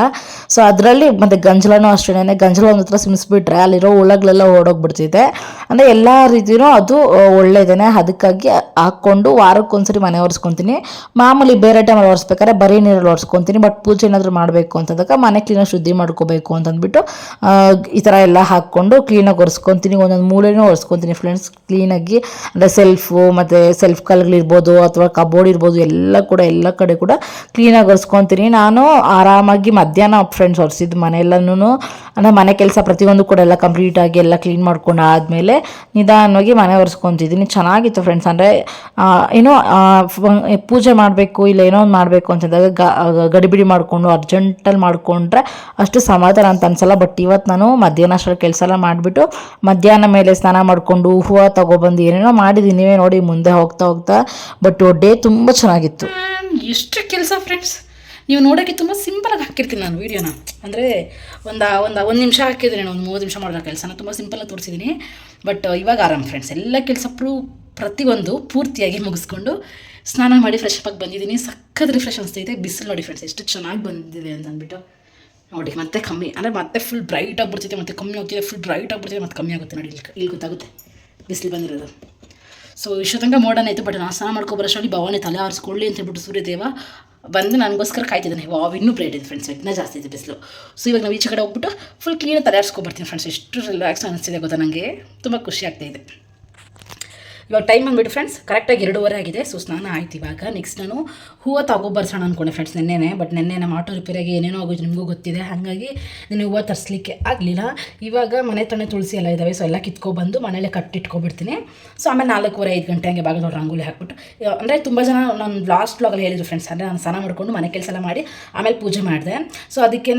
ಸೊ ಅದರಲ್ಲಿ ಮತ್ತು ಗಂಜಲನೂ ಅಷ್ಟೇನೆ. ಗಂಜಲ ಒಂದು ಹತ್ರ ಸಿಮಿಸ್ಬಿಟ್ರೆ ಅಲ್ಲಿರೋ ಹುಳಗಳೆಲ್ಲ ಓಡೋಗ್ಬಿಡ್ತಿದೆ. ಅಂದರೆ ಎಲ್ಲ ರೀತಿಯೂ ಅದು ಒಳ್ಳೆಯದೇನೆ ಅದಕ್ಕಾಗಿ ಹಾಕ್ಕೊಂಡು ವಾರಕ್ಕೊಂದ್ಸರಿ ಮನೆ ಒರೆಸ್ಕೊತೀನಿ. ಮಾಮೂಲಿ ಬೇರೆ ಟೈಮಲ್ಲಿ ಒರೆಸ್ಬೇಕಾದ್ರೆ ಬರೀ ನೀರಲ್ಲಿ ಒರೆಸ್ಕೊತೀನಿ. ಬಟ್ ಪೂಜೆ ಏನಾದರೂ ಮಾಡಬೇಕು ಅಂತಂದಾಗ ಮನೆ ಕ್ಲೀನಾಗಿ ಶುದ್ಧಿ ಮಾಡ್ಕೋಬೇಕು ಅಂತಂದ್ಬಿಟ್ಟು ಈ ಥರ ಎಲ್ಲ ಹಾಕ್ಕೊಂಡು ಕ್ಲೀನಾಗಿ ಒರೆಸ್ಕೊತೀನಿ. ಒಂದೊಂದು ಮೂಲೆನೂ ಒರೆಸ್ಕೊತೀನಿ ಫ್ರೆಂಡ್ಸ್ ಕ್ಲೀನಾಗಿ ಅಂದರೆ ಸೆಲ್ಫು ಮತ್ತು ಸೆಲ್ಫ್ ಕಲ್ಗಳಿರ್ಬೋದು ಅಥವಾ ಕಬೋರ್ಡ್ ಇರ್ಬೋದು, ಎಲ್ಲ ಕೂಡ, ಎಲ್ಲ ಕಡೆ ಕೂಡ ಕ್ಲೀನಾಗಿ ಒರೆಸ್ಕೊತೀನಿ. ನಾನು ಆರಾಮಾಗಿ ಮಧ್ಯಾಹ್ನ ಫ್ರೆಂಡ್ಸ್ ಒರೆಸಿದ್ದು ಮನೆಯೆಲ್ಲನೂ ಅಂದರೆ ಮನೆ ಕೆಲಸ ಪ್ರತಿಯೊಂದು ಕೂಡ ಎಲ್ಲ ಕಂಪ್ಲೀಟಾಗಿ ಎಲ್ಲ ಕ್ಲೀನ್ ಮಾಡ್ಕೊಂಡು ಆದಮೇಲೆ ನಿಧಾನವಾಗಿ ಮನೆ ಒರೆಸ್ಕೊತಿದ್ದೀನಿ ಚೆನ್ನಾಗಿತ್ತು ಫ್ರೆಂಡ್ಸ್ ಅಂದರೆ ಏನೋ ಪೂಜೆ ಮಾಡಬೇಕು ಇಲ್ಲ ಏನೋ ಒಂದು ಮಾಡಬೇಕು ಅಂತಂದಾಗ ಗಡಿಬಿಡಿ ಮಾಡಿಕೊಂಡು ಅರ್ಜೆಂಟಲ್ಲಿ ಮಾಡಿಕೊಂಡ್ರೆ ಅಷ್ಟು ಸಮಾಧಾನ ಅಂತ ಅನ್ಸಲ್ಲ. ಬಟ್ ಇವತ್ತು ನಾನು ಮಧ್ಯಾಹ್ನ ಅಷ್ಟರ ಕೆಲಸ ಎಲ್ಲ ಮಾಡಿಬಿಟ್ಟು ಮಧ್ಯಾಹ್ನ ಮೇಲೆ ಸ್ನಾನ ಮಾಡಿಕೊಂಡು ಹೂವು ತಗೊಬಂದು ಏನೇನೋ ಮಾಡಿದ್ದೀನಿ ನೋಡಿ ಮುಂದೆ ಹೋಗ್ತಾ ಹೋಗ್ತಾ ಬಟ್ ಡೇ ತುಂಬ ಚೆನ್ನಾಗಿತ್ತು. ಎಷ್ಟು ಕೆಲಸ ಫ್ರೆಂಡ್ಸ್ ನೀವು ನೋಡೋಕ್ಕೆ ತುಂಬ ಸಿಂಪಲಾಗಿ ಹಾಕಿರ್ತೀನಿ ನಾನು ವೀಡಿಯೋನ ಅಂದರೆ ಒಂದು ಒಂದು ಒಂದು ನಿಮಿಷ ಹಾಕಿದ್ದೀನಿ ಒಂದು ಮೂವತ್ತು ನಿಮಿಷ ಮಾಡಿರೋ ಕೆಲಸನ ತುಂಬ ಸಿಂಪಲಾಗಿ ತೋರಿಸಿದ್ದೀನಿ ಬಟ್ ಇವಾಗ ಆರಾಮ್ ಫ್ರೆಂಡ್ಸ್ ಎಲ್ಲ ಕೆಲಸ ಪ್ರೂ ಪ್ರತಿಯೊಂದು ಪೂರ್ತಿಯಾಗಿ ಮುಗಿಸ್ಕೊಂಡು ಸ್ನಾನ ಮಾಡಿ ಫ್ರೆಶ್ ಆಗಿ ಬಂದಿದ್ದೀನಿ ಸಖತ್ ರಿಫ್ರೆಶ್ ಅನಿಸ್ತೈತೆ. ಬಿಸಿಲು ನೋಡಿ ಫ್ರೆಂಡ್ಸ್ ಎಷ್ಟು ಚೆನ್ನಾಗಿ ಬಂದಿದೆ ಅಂತ ಅಂದ್ಬಿಟ್ಟು. ನೋಡಿ, ಮತ್ತೆ ಕಮ್ಮಿ, ಅಂದರೆ ಮತ್ತೆ ಫುಲ್ ಬ್ರೈಟ್ ಆಗಿಬಿಡ್ತೈತೆ ಮತ್ತೆ ಕಮ್ಮಿ ಹೋಗ್ತಿದೆ ಫುಲ್ ಬ್ರೈಟ್ ಆಗಿಬಿಡ್ತಿದೆ ಮತ್ತೆ ಕಮ್ಮಿ ಆಗುತ್ತೆ ನೋಡಿ, ಇಲ್ಲಿ ಇಲ್ಲಿ ಗೊತ್ತಾಗುತ್ತೆ. ಬಿಸಿಲು ಬಂದಿರೋದು. ಸೊ ವಿಶ್ವತಂಗ ಮೋಡನ್ ಆಯಿತು ಬಟ್ ನಾನು ಸ್ನಾನ ಮಾಡ್ಕೊಬರೋಷ್ಟರಲ್ಲಿ ಭವಾನಿ ತಲೆ ಆರಿಸ್ಕೊಳ್ಳಿ ಅಂತ ಹೇಳ್ಬಿಟ್ಟು ಸೂರ್ಯದೇವ ಬಂದು ನನಗೋಸ್ಕರ ಕಾಯ್ತಿದ್ದಾನೆ. ವಾವ್ ಇನ್ನೂ ಬ್ರೈಟ್ ಇದೆ ಫ್ರೆಂಡ್ಸ್ ಇನ್ನೂ ಜಾಸ್ತಿ ಇದೆ ಬಿಸಿಲು. ಸೊ ಇವಾಗ ನಾವು ಈಚೆ ಕಡೆ ಹೋಗ್ಬಿಟ್ಟು ಫುಲ್ ಕ್ಲೀನಾಗಿ ತಲೆ ಆರಿಸ್ಕೊಬರ್ತೀನಿ ಫ್ರೆಂಡ್ಸ್ ಎಷ್ಟು ರಿಲ್ಯಾಕ್ಸ್ ಅನಿಸ್ತಿದೆ ಗೊತ್ತಾ ನನಗೆ ತುಂಬ ಖುಷಿ ಆಗ್ತಾಯಿದೆ ಇವಾಗ ಟೈಮ್ ಬಂದ್ಬಿಟ್ಟು ಫ್ರೆಂಡ್ಸ್ ಕರೆಕ್ಟಾಗಿ ಎರಡೂವರೆ ಆಗಿದೆ. ಸೊ ಸ್ನಾನ ಆಯ್ತು ಇವಾಗ. ನೆಕ್ಸ್ಟ್ ನಾನು ಹೂವು ತಗೊಬರ್ಸೋಣ ಅಂದ್ಕೊಂಡೆ ಫ್ರೆಂಡ್ಸ್ ನೆನ್ನೆನೆ ಬಟ್ ನೆನ್ನೆ ನಮ್ಮ ಆಟೋ ರಿಪೇರಿಯಾಗಿ ಏನೇನೋ ಆಗೋದು ನಿಮಗೂ ಗೊತ್ತಿದೆ. ಹಾಗಾಗಿ ನಾನು ಹೂವು ತರಿಸ್ಲಿಕ್ಕೆ ಆಗಲಿಲ್ಲ. ಇವಾಗ ಮನೆ ತಣ್ಣೆ ತುಳಸಿ ಎಲ್ಲ ಇದ್ದಾವೆ ಸೊ ಎಲ್ಲ ಕಿತ್ಕೊಬಂದು ಮನೆಯಲ್ಲೇ ಕಟ್ಟಿಟ್ಕೊಬಿಡ್ತೀನಿ. ಸೊ ಆಮೇಲೆ ನಾಲ್ಕೂವರೆ, ಐದು ಗಂಟೆ ಹಂಗೆ ಬಾಗಿಲು ರಂಗೋಲಿ ಹಾಕ್ಬಿಟ್ಟು ಅಂದರೆ ತುಂಬ ಜನ ನಾನು ಲಾಸ್ಟ್ ಬ್ಲಾಗಲ್ಲಿ ಹೇಳಿದ್ರು ಫ್ರೆಂಡ್ಸ್ ಅಂದರೆ ನಾನು ಸ್ನಾನ ಮಾಡಿಕೊಂಡು ಮನೆ ಕೆಲಸ ಎಲ್ಲ ಮಾಡಿ ಆಮೇಲೆ ಪೂಜೆ ಮಾಡಿದೆ. ಸೊ ಅದಕ್ಕೇ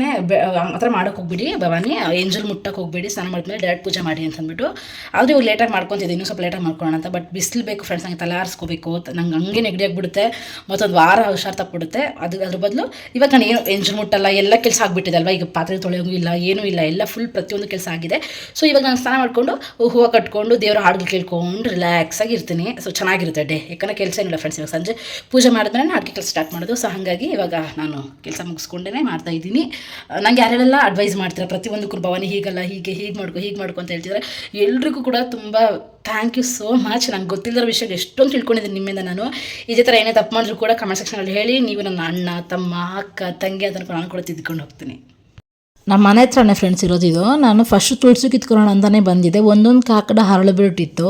ಆ ಥರ ಮಾಡೋಕೆ ಹೋಗ್ಬಿಡಿ ಭವಾನಿ ಏಂಜಲ್ ಮುಟ್ಟಕ್ಕೆ ಹೋಗ್ಬೇಡಿ, ಸ್ನಾನ ಮಾಡಿದ್ಮೇಲೆ ಡೈರೆಕ್ಟ್ ಪೂಜೆ ಮಾಡಿ ಅಂತಂದ್ಬಿಟ್ಟು. ಆದರೆ ಇವ್ರು ಲೇಟಾಗಿ ಮಾಡ್ಕೊತಿದ್ದೀನಿ, ಸ್ವಲ್ಪ ಲೇಟಾಗಿ ಮಾಡ್ಕೊಳ್ಳೋಣ ಅಂತ ಬಟ್ ಬಿಸಿಲು ಬೇಕು ಫ್ರೆಂಡ್ಸ್ ನಂಗೆ ತಲೆ ಆರಿಸ್ಕೋಬೇಕು ನಂಗೆ ಹಂಗೆ ನೆಗಡಿ ಆಗಿಬಿಡುತ್ತೆ. ಮತ್ತೊಂದು ವಾರ ಹುಷಾರು ತಪ್ಪಿಬಿಡುತ್ತೆ. ಅದು ಅದ್ರ ಬದಲು ಇವಾಗ ನಾನು ಏನು ಎಂಜು ಮುಟ್ಟಲ್ಲ, ಎಲ್ಲ ಕೆಲಸ ಆಗಿಬಿಟ್ಟಿದೆ ಅಲ್ವಾ? ಈಗ ಪಾತ್ರೆ ತೊಳೆಯೋಂಗೂ ಇಲ್ಲ, ಏನೂ ಇಲ್ಲ, ಎಲ್ಲ ಫುಲ್ ಪ್ರತಿಯೊಂದು ಕೆಲಸ ಆಗಿದೆ. ಸೊ ಇವಾಗ ನಾನು ಸ್ನಾನ ಮಾಡಿಕೊಂಡು ಹೂವು ಕಟ್ಕೊಂಡು ದೇವರ ಹಾಡುಗಳು ಕೇಳ್ಕೊಂಡು ರಿಲ್ಯಾಕ್ಸ್ ಆಗಿ ಇರ್ತೀನಿ. ಸೊ ಚೆನ್ನಾಗಿರುತ್ತೆ ಡೇ ಯಾಕಂದರೆ ಕೆಲಸ ಏನಿಲ್ಲ ಫ್ರೆಂಡ್ಸ್ ಇವಾಗ ಸಂಜೆ ಪೂಜೆ ಮಾಡಿದ್ಮೇಲೆ ನಾನು ಕೆಲಸ ಸ್ಟಾರ್ಟ್ ಮಾಡೋದು. ಸೊ ಹಾಗಾಗಿ ಇವಾಗ ನಾನು ಕೆಲಸ ಮುಗಿಸ್ಕೊಂಡೇ ಮಾಡ್ತಾ ಇದ್ದೀನಿ. ನಂಗೆ ಯಾರೆಲ್ಲ ಅಡ್ವೈಸ್ ಮಾಡ್ತಾರೆ? ಪ್ರತಿಯೊಂದಕ್ಕೂ ಭವಾನಿ ಹೀಗಲ್ಲ, ಹೀಗೆ ಹೀಗೆ ಮಾಡ್ಕೊ ಹೀಗೆ ಮಾಡ್ಕೊ ಅಂತ ಹೇಳ್ತಿದ್ದಾರೆ ಎಲ್ರಿಗೂ ಕೂಡ ತುಂಬ ಥ್ಯಾಂಕ್ ಯು ಸೋ ಮಚ್ ನಂಗೆ ಗೊತ್ತಿಲ್ಲದ ವಿಷಯ ಎಷ್ಟೊಂದು ತಿಳ್ಕೊಂಡಿದ್ದೀನಿ ನಿಮ್ಮಿಂದ ನಾನು. ಇದೇ ಥರ ಏನೇ ತಪ್ಪು ಮಾಡಿದ್ರು ಕೂಡ ಕಮೆಂಟ್ ಸೆಕ್ಷನಲ್ಲಿ ಹೇಳಿ, ನೀವು ನನ್ನ ಅಣ್ಣ, ತಮ್ಮ, ಅಕ್ಕ, ತಂಗಿ ಅದನ್ನು ನಾನು ಕೂಡ ತಿದ್ಕೊಂಡು ಹೋಗ್ತೀನಿ. ನಮ್ಮ ಮನೆ ಹತ್ರನೇ ಫ್ರೆಂಡ್ಸ್ ಇರೋದಿದು ನಾನು ಫಸ್ಟ್ ತುಳಸಿ ಕಿತ್ಕೊಳ್ಳೋಣ ಅಂತಲೇ ಬಂದಿದ್ದೆ. ಒಂದೊಂದು ಕಾಕಡ ಹರಳು ಬಿಟ್ಟಿತ್ತು.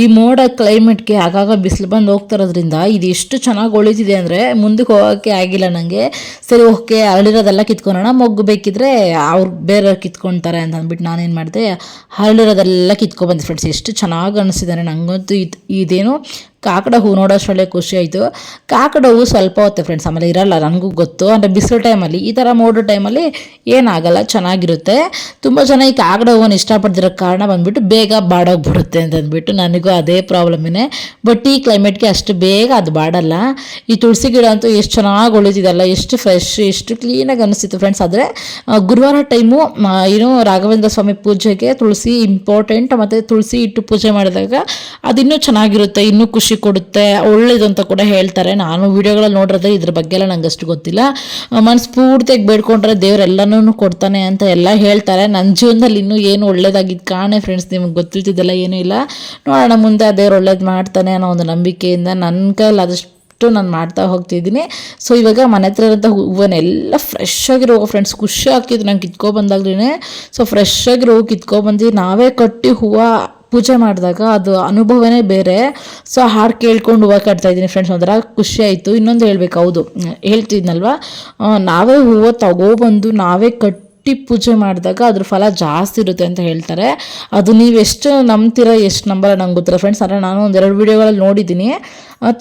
ಈ ಮೋಡ ಕ್ಲೈಮೇಟ್ಗೆ ಆಗಾಗ ಬಿಸಿಲು ಬಂದು ಹೋಗ್ತಿರೋದ್ರಿಂದ ಇದು ಎಷ್ಟು ಚೆನ್ನಾಗಿ ಒಳಿತಿದೆ ಅಂದರೆ ಮುಂದಕ್ಕೆ ಹೋಗೋಕ್ಕೆ ಆಗಿಲ್ಲ ನನಗೆ ಸರಿ ಓಕೆ ಹರಳಿರೋದೆಲ್ಲ ಕಿತ್ಕೊಳ್ಳೋಣ. ಮೊಗ್ಗು ಬೇಕಿದ್ರೆ ಅವ್ರು ಬೇರೆಯವ್ರು ಕಿತ್ಕೊಳ್ತಾರೆ ಅಂತ ಅಂದ್ಬಿಟ್ಟು ನಾನೇನು ಮಾಡಿದೆ, ಹರಳಿರೋದೆಲ್ಲ ಕಿತ್ಕೊಬಂದೆ ಫ್ರೆಂಡ್ಸ್ ಎಷ್ಟು ಚೆನ್ನಾಗಿ ಅನಿಸಿದ್ದಾರೆ ನನಗಂತೂ ಇದು ಇದೇನು ಕಾಕಡ ಹೂ ನೋಡೋಷ್ಟರಲ್ಲೇ ಖುಷಿ ಆಯಿತು. ಕಾಕಡ ಹೂ ಸ್ವಲ್ಪ ಹೊತ್ತೆ ಫ್ರೆಂಡ್ಸ್ ಆಮೇಲೆ ಇರಲ್ಲ, ನನಗೂ ಗೊತ್ತು. ಅಂದರೆ ಬಿಸಿಲು ಟೈಮಲ್ಲಿ ಈ ಥರ ಮೋಡೋ ಟೈಮಲ್ಲಿ ಏನಾಗಲ್ಲ, ಚೆನ್ನಾಗಿರುತ್ತೆ. ತುಂಬ ಜನ ಈ ಕಾಕಡ ಹೂವನ್ನು ಇಷ್ಟಪಡ್ತಿರೋ ಕಾರಣ ಬಂದ್ಬಿಟ್ಟು ಬೇಗ ಬಾಡೋಗ್ಬಿಡುತ್ತೆ ಅಂತಂದ್ಬಿಟ್ಟು ನನಗೂ ಅದೇ ಪ್ರಾಬ್ಲಮ್ನೇ ಬಟ್ ಈ ಕ್ಲೈಮೇಟ್ಗೆ ಅಷ್ಟು ಬೇಗ ಅದು ಬಾಡಲ್ಲ. ಈ ತುಳಸಿ ಗಿಡ ಅಂತೂ ಎಷ್ಟು ಚೆನ್ನಾಗಿ ಉಳಿತಿದಲ್ಲ ಎಷ್ಟು ಫ್ರೆಶ್ ಎಷ್ಟು ಕ್ಲೀನಾಗಿ ಅನಿಸ್ತಿತ್ತು ಫ್ರೆಂಡ್ಸ್ ಆದರೆ ಗುರುವಾರ ಟೈಮು ಏನು ರಾಘವೇಂದ್ರ ಸ್ವಾಮಿ ಪೂಜೆಗೆ ತುಳಸಿ ಇಂಪಾರ್ಟೆಂಟ್ ಮತ್ತು ತುಳಸಿ ಇಟ್ಟು ಪೂಜೆ ಮಾಡಿದಾಗ ಅದಿನ್ನೂ ಚೆನ್ನಾಗಿರುತ್ತೆ, ಇನ್ನೂ ಖುಷಿ ಕೊಡುತ್ತೆ, ಒಳ್ಳೇದು ಅಂತ ಕೂಡ ಹೇಳ್ತಾರೆ. ನಾನು ವಿಡಿಯೋಗಳಲ್ಲಿ ನೋಡಿರೋದ್ರೆ ಇದ್ರ ಬಗ್ಗೆ ಎಲ್ಲ ನಂಗೆ ಅಷ್ಟು ಗೊತ್ತಿಲ್ಲ ಮನಸ್ಫೂರ್ತಿಯಾಗಿ ಬೇಡ್ಕೊಂಡ್ರೆ ದೇವರೆಲ್ಲನೂ ಕೊಡ್ತಾನೆ ಅಂತ ಎಲ್ಲ ಹೇಳ್ತಾರೆ. ನನ್ನ ಜೀವನದಲ್ಲಿ ಇನ್ನೂ ಏನು ಒಳ್ಳೇದಾಗಿದ್ದು ಕಾಣೆ ಫ್ರೆಂಡ್ಸ್ ನಿಮಗೆ ಗೊತ್ತಿಲ್ತಿದ್ದೆಲ್ಲ ಏನೂ ಇಲ್ಲ. ನೋಡೋಣ, ಮುಂದೆ ಆ ದೇವ್ರು ಒಳ್ಳೇದು ಮಾಡ್ತಾನೆ ಅನ್ನೋ ಒಂದು ನಂಬಿಕೆಯಿಂದ ನನ್ನ ಕೈಯಲ್ಲಿ ಆದಷ್ಟು ನಾನು ಮಾಡ್ತಾ ಹೋಗ್ತಿದ್ದೀನಿ. ಸೊ ಇವಾಗ ಮನೆ ಹತ್ರ ಇರೋಂಥ ಹೂವನ್ನೆಲ್ಲ ಫ್ರೆಶ್ ಆಗಿರೋ ಫ್ರೆಂಡ್ಸ್ ಖುಷಿ ಆಗ್ತಿದ್ರು ನಂಗೆ ಕಿತ್ಕೊಬಂದಾಗ್ಲೇ ಸೊ ಫ್ರೆಶ್ ಆಗಿರೋ ಹೂವು ಕಿತ್ಕೊಬಂದು ನಾವೇ ಕಟ್ಟಿ ಹೂವು ಪೂಜೆ ಮಾಡಿದಾಗ ಅದು ಅನುಭವನೇ ಬೇರೆ. ಸೊ ಹಾಡು ಕೇಳ್ಕೊಂಡು ಹೂವು ಕಟ್ತಾ ಇದ್ದೀನಿ ಫ್ರೆಂಡ್ಸ್ ಒಂಥರ ಖುಷಿ ಆಯಿತು. ಇನ್ನೊಂದು ಹೇಳ್ಬೇಕು, ಹೌದು. ಹೇಳ್ತಿದ್ನಲ್ವ? ನಾವೇ ಹೂವು ತಗೋಬಂದು ನಾವೇ ಕಟ್ಟಿ ಪೂಜೆ ಮಾಡಿದಾಗ ಅದ್ರ ಫಲ ಜಾಸ್ತಿ ಇರುತ್ತೆ ಅಂತ ಹೇಳ್ತಾರೆ. ಅದು ನೀವು ಎಷ್ಟು ನಂಬ್ತೀರ, ಎಷ್ಟು ನಂಬರ ನಂಗೆ ಗೊತ್ತಿಲ್ಲ ಫ್ರೆಂಡ್ಸ್ ಅಂದರೆ ನಾನು ಒಂದೆರಡು ವೀಡಿಯೋಗಳಲ್ಲಿ ನೋಡಿದ್ದೀನಿ.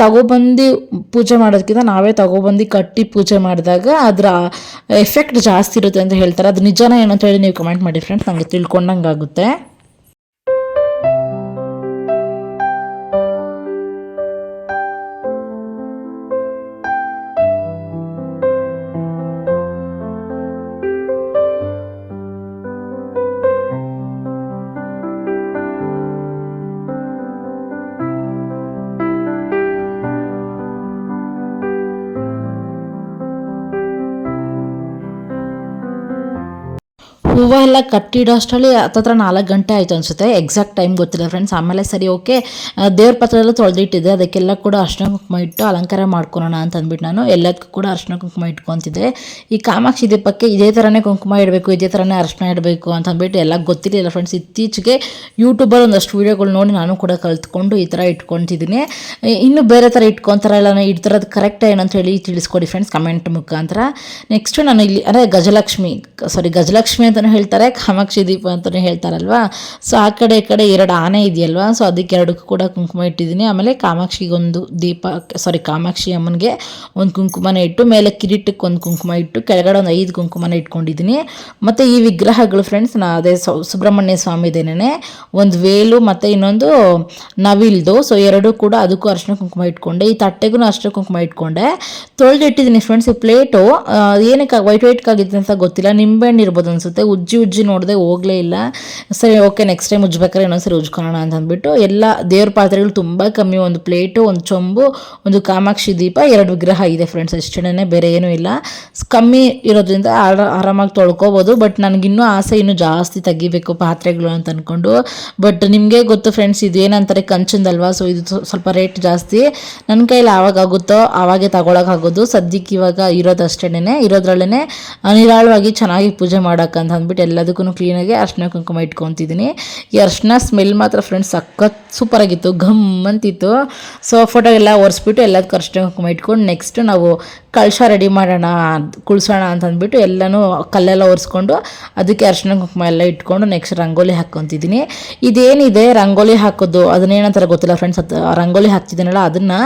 ತಗೊಬಂದು ಪೂಜೆ ಮಾಡೋದಕ್ಕಿಂತ ನಾವೇ ತಗೊಬಂದು ಕಟ್ಟಿ ಪೂಜೆ ಮಾಡಿದಾಗ ಅದರ ಎಫೆಕ್ಟ್ ಜಾಸ್ತಿ ಇರುತ್ತೆ ಅಂತ ಹೇಳ್ತಾರೆ. ಅದು ನಿಜನ ಏನಂತ ಹೇಳಿ ನೀವು ಕಮೆಂಟ್ ಮಾಡಿ ಫ್ರೆಂಡ್ಸ್ ನನಗೆ ತಿಳ್ಕೊಂಡಂಗೆ ಆಗುತ್ತೆ ಹೂವು ಎಲ್ಲ ಕಟ್ಟಿಡೋ ಅಷ್ಟರಲ್ಲಿ ಹತ್ತತ್ರ ನಾಲ್ಕು ಗಂಟೆ ಆಯಿತು ಅನಿಸುತ್ತೆ. ಎಕ್ಸಾಕ್ಟ್ ಟೈಮ್ ಗೊತ್ತಿಲ್ಲ ಫ್ರೆಂಡ್ಸ್ ಆಮೇಲೆ ಸರಿ ಓಕೆ ದೇವ್ರ ಪತ್ರ ಎಲ್ಲ ತೊಳೆದಿಟ್ಟಿದ್ದೆ. ಅದಕ್ಕೆಲ್ಲ ಕೂಡ ಅರ್ಶಿನ ಕುಂಕುಮ ಇಟ್ಟು ಅಲಂಕಾರ ಮಾಡ್ಕೊಳೋಣ ಅಂತ ಅಂದ್ಬಿಟ್ಟು ನಾನು. ಎಲ್ಲದಕ್ಕೂ ಕೂಡ ಅರ್ಶಿನ ಕುಂಕುಮ ಇಟ್ಕೊತಿದ್ದೆ. ಈ ಕಾಮಾಕ್ಷಿ ದೀಪಕ್ಕೆ ಇದೇ ಥರನೇ ಕುಂಕುಮ ಇಡಬೇಕು, ಇದೇ ಥರನೇ ಅರ್ಶಿನ ಇಡಬೇಕು ಅಂತ ಅಂದ್ಬಿಟ್ಟು ಎಲ್ಲ ಗೊತ್ತಿರಲಿಲ್ಲ ಫ್ರೆಂಡ್ಸ್ ಇತ್ತೀಚೆಗೆ ಯೂಟ್ಯೂಬಲ್ಲಿ ಒಂದಷ್ಟು ವೀಡಿಯೋಗಳು ನೋಡಿ ನಾನು ಕೂಡ ಕಲ್ತ್ಕೊಂಡು ಈ ಥರ ಇಟ್ಕೊತಿದ್ದೀನಿ. ಇನ್ನು ಬೇರೆ ಥರ ಇಟ್ಕೊತಾರಲ್ಲ ನಾನು ಇಡ್ತಿರೋದು ಕರೆಕ್ಟ್ ಏನಂತ ಹೇಳಿ ತಿಳಿಸ್ಕೊಡಿ ಫ್ರೆಂಡ್ಸ್ ಕಮೆಂಟ್ ಮುಖಾಂತರ. ನೆಕ್ಸ್ಟು ನಾನು ಇಲ್ಲಿ, ಅಂದರೆ ಗಜಲಕ್ಷ್ಮಿ ಸಾರಿ ಗಜಲಕ್ಷ್ಮಿ ಅಂತಲೂ ಹೇಳ್ತಾರೆ, ಕಾಮಾಕ್ಷಿ ದೀಪ ಅಂತಲೂ ಹೇಳ್ತಾರಲ್ವಾ? ಸೊ ಆ ಕಡೆ, ಈ ಕಡೆ ಎರಡು ಆನೆ ಇದೆಯಲ್ವಾ? ಸೊ ಅದಕ್ಕೆ ಎರಡಕ್ಕೂ ಕೂಡ ಕುಂಕುಮ ಇಟ್ಟಿದ್ದೀನಿ. ಆಮೇಲೆ ಕಾಮಾಕ್ಷಿಗೊಂದು ದೀಪ ಸಾರಿ ಕಾಮಾಕ್ಷಿ ಅಮ್ಮನಿಗೆ ಒಂದು ಕುಂಕುಮನ ಇಟ್ಟು, ಮೇಲೆ ಕಿರೀಟಕ್ಕೆ ಒಂದು ಕುಂಕುಮ ಇಟ್ಟು, ಕೆಳಗಡೆ ಒಂದು ಐದು ಕುಂಕುಮನ ಇಟ್ಕೊಂಡಿದ್ದೀನಿ. ಮತ್ತು ಈ ವಿಗ್ರಹಗಳು ಫ್ರೆಂಡ್ಸ್ ನಾ ಅದೇ ಸುಬ್ರಹ್ಮಣ್ಯ ಸ್ವಾಮಿದೇನೆ ಒಂದು ವೇಲು ಮತ್ತು ಇನ್ನೊಂದು ನವಿಲ್ದು. ಸೊ ಎರಡೂ ಕೂಡ ಅದಕ್ಕೂ ಅರ್ಶಿನ ಕುಂಕುಮ ಇಟ್ಕೊಂಡೆ. ಈ ತಟ್ಟೆಗೂ ಅರ್ಶಿನ ಕುಂಕುಮ ಇಟ್ಕೊಂಡೆ. ತೊಳೆದಿಟ್ಟಿದ್ದೀನಿ ಫ್ರೆಂಡ್ಸ್ ಈ ಪ್ಲೇಟು. ಏನಕ್ಕೆ ವೈಟ್ ವೈಟ್ಗಾಗಿತ್ತು ಅಂತ ಗೊತ್ತಿಲ್ಲ. ನಿಂಬೆಹಣ್ಣು ಇರ್ಬೋದು ಅನಿಸುತ್ತೆ. ಉಜ್ಜಿ ಉಜ್ಜಿ ನೋಡಿದೆ ಹೋಗಲೇ ಇಲ್ಲ. ಸರಿ ಓಕೆ ನೆಕ್ಸ್ಟ್ ಟೈಮ್ ಉಜ್ಬೇಕಾದ್ರೆ ಇನ್ನೊಂದ್ಸರಿ ಉಜ್ಕೊಳ್ಳೋಣ ಅಂತ ಅಂದ್ಬಿಟ್ಟು ಎಲ್ಲ ದೇವ್ರ ಪಾತ್ರೆಗಳು ತುಂಬ ಕಮ್ಮಿ. ಒಂದು ಪ್ಲೇಟು, ಒಂದು ಚೊಂಬು, ಒಂದು ಕಾಮಾಕ್ಷಿ ದೀಪ, ಎರಡು ವಿಗ್ರಹ ಇದೆ ಫ್ರೆಂಡ್ಸ್ ಅಷ್ಟೇ ಬೇರೆ ಏನೂ ಇಲ್ಲ. ಕಮ್ಮಿ ಇರೋದ್ರಿಂದ ಆರ- ಆರಾಮಾಗಿ ತೊಳ್ಕೊಬೋದು. ಬಟ್ ನನಗಿನ್ನೂ ಆಸೆ ಇನ್ನೂ ಜಾಸ್ತಿ ತೆಗಿಬೇಕು ಪಾತ್ರೆಗಳು ಅಂತ ಅಂದ್ಕೊಂಡು ಬಟ್ ನಿಮಗೆ ಗೊತ್ತು ಫ್ರೆಂಡ್ಸ್ ಇದು ಏನಂತಾರೆ ಕಂಚಂದಲ್ವಾ ಸೊ ಇದು ಸ್ವ- ಸ್ವಲ್ಪ ರೇಟ್ ಜಾಸ್ತಿ. ನನ್ನ ಕೈಲಿ ಆವಾಗುತ್ತೋ ಆವಾಗೆ ತಗೊಳಕ್ಕಾಗೋದು ಸದ್ಯಕ್ಕೆ ಇವಾಗ ಇರೋದಷ್ಟೇನೆ ಇರೋದ್ರಲ್ಲೇ ನಿರಾಳವಾಗಿ ಚೆನ್ನಾಗಿ ಪೂಜೆ ಮಾಡೋಕ್ಕಂತ ಅಂದ್ಬಿಟ್ಟು ಎಲ್ಲದಕ್ಕೂ ಕ್ಲೀನಾಗಿ ಅರ್ಶಿನ ಕುಂಕುಮ ಇಟ್ಕೊತಿದ್ದೀನಿ ಈ ಅರ್ಶಿನ ಸ್ಮೆಲ್ ಮಾತ್ರ ಫ್ರೆಂಡ್ಸ್ ಸಖತ್ ಸೂಪರಾಗಿತ್ತು ಘಮ್ ಅಂತಿತ್ತು. ಸೊ ಫೋಟೋ ಎಲ್ಲ ಒರೆಸ್ಬಿಟ್ಟು ಎಲ್ಲದಕ್ಕೂ ಅರ್ಶಿನ ಇಟ್ಕೊಂಡು ನೆಕ್ಸ್ಟ್ ನಾವು ಕಳಶ ರೆಡಿ ಮಾಡೋಣ ಕುಳ್ಸೋಣ ಅಂತ ಅಂದ್ಬಿಟ್ಟು ಎಲ್ಲನೂ ಕಲ್ಲೆಲ್ಲ ಒರೆಸ್ಕೊಂಡು ಅದಕ್ಕೆ ಅರ್ಶಿನ ಕುಂಕುಮ ಎಲ್ಲ ಇಟ್ಕೊಂಡು ನೆಕ್ಸ್ಟ್ ರಂಗೋಲಿ ಹಾಕ್ಕೊತಿದ್ದೀನಿ. ಇದೇನಿದೆ ರಂಗೋಲಿ ಹಾಕೋದು? ಅದನ್ನೇನಂತಾರೆ ಗೊತ್ತಿಲ್ಲ ಫ್ರೆಂಡ್ಸ್ ಅದು ರಂಗೋಲಿ ಹಾಕ್ತಿದ್ದೀನಲ್ಲ, ಅದನ್ನು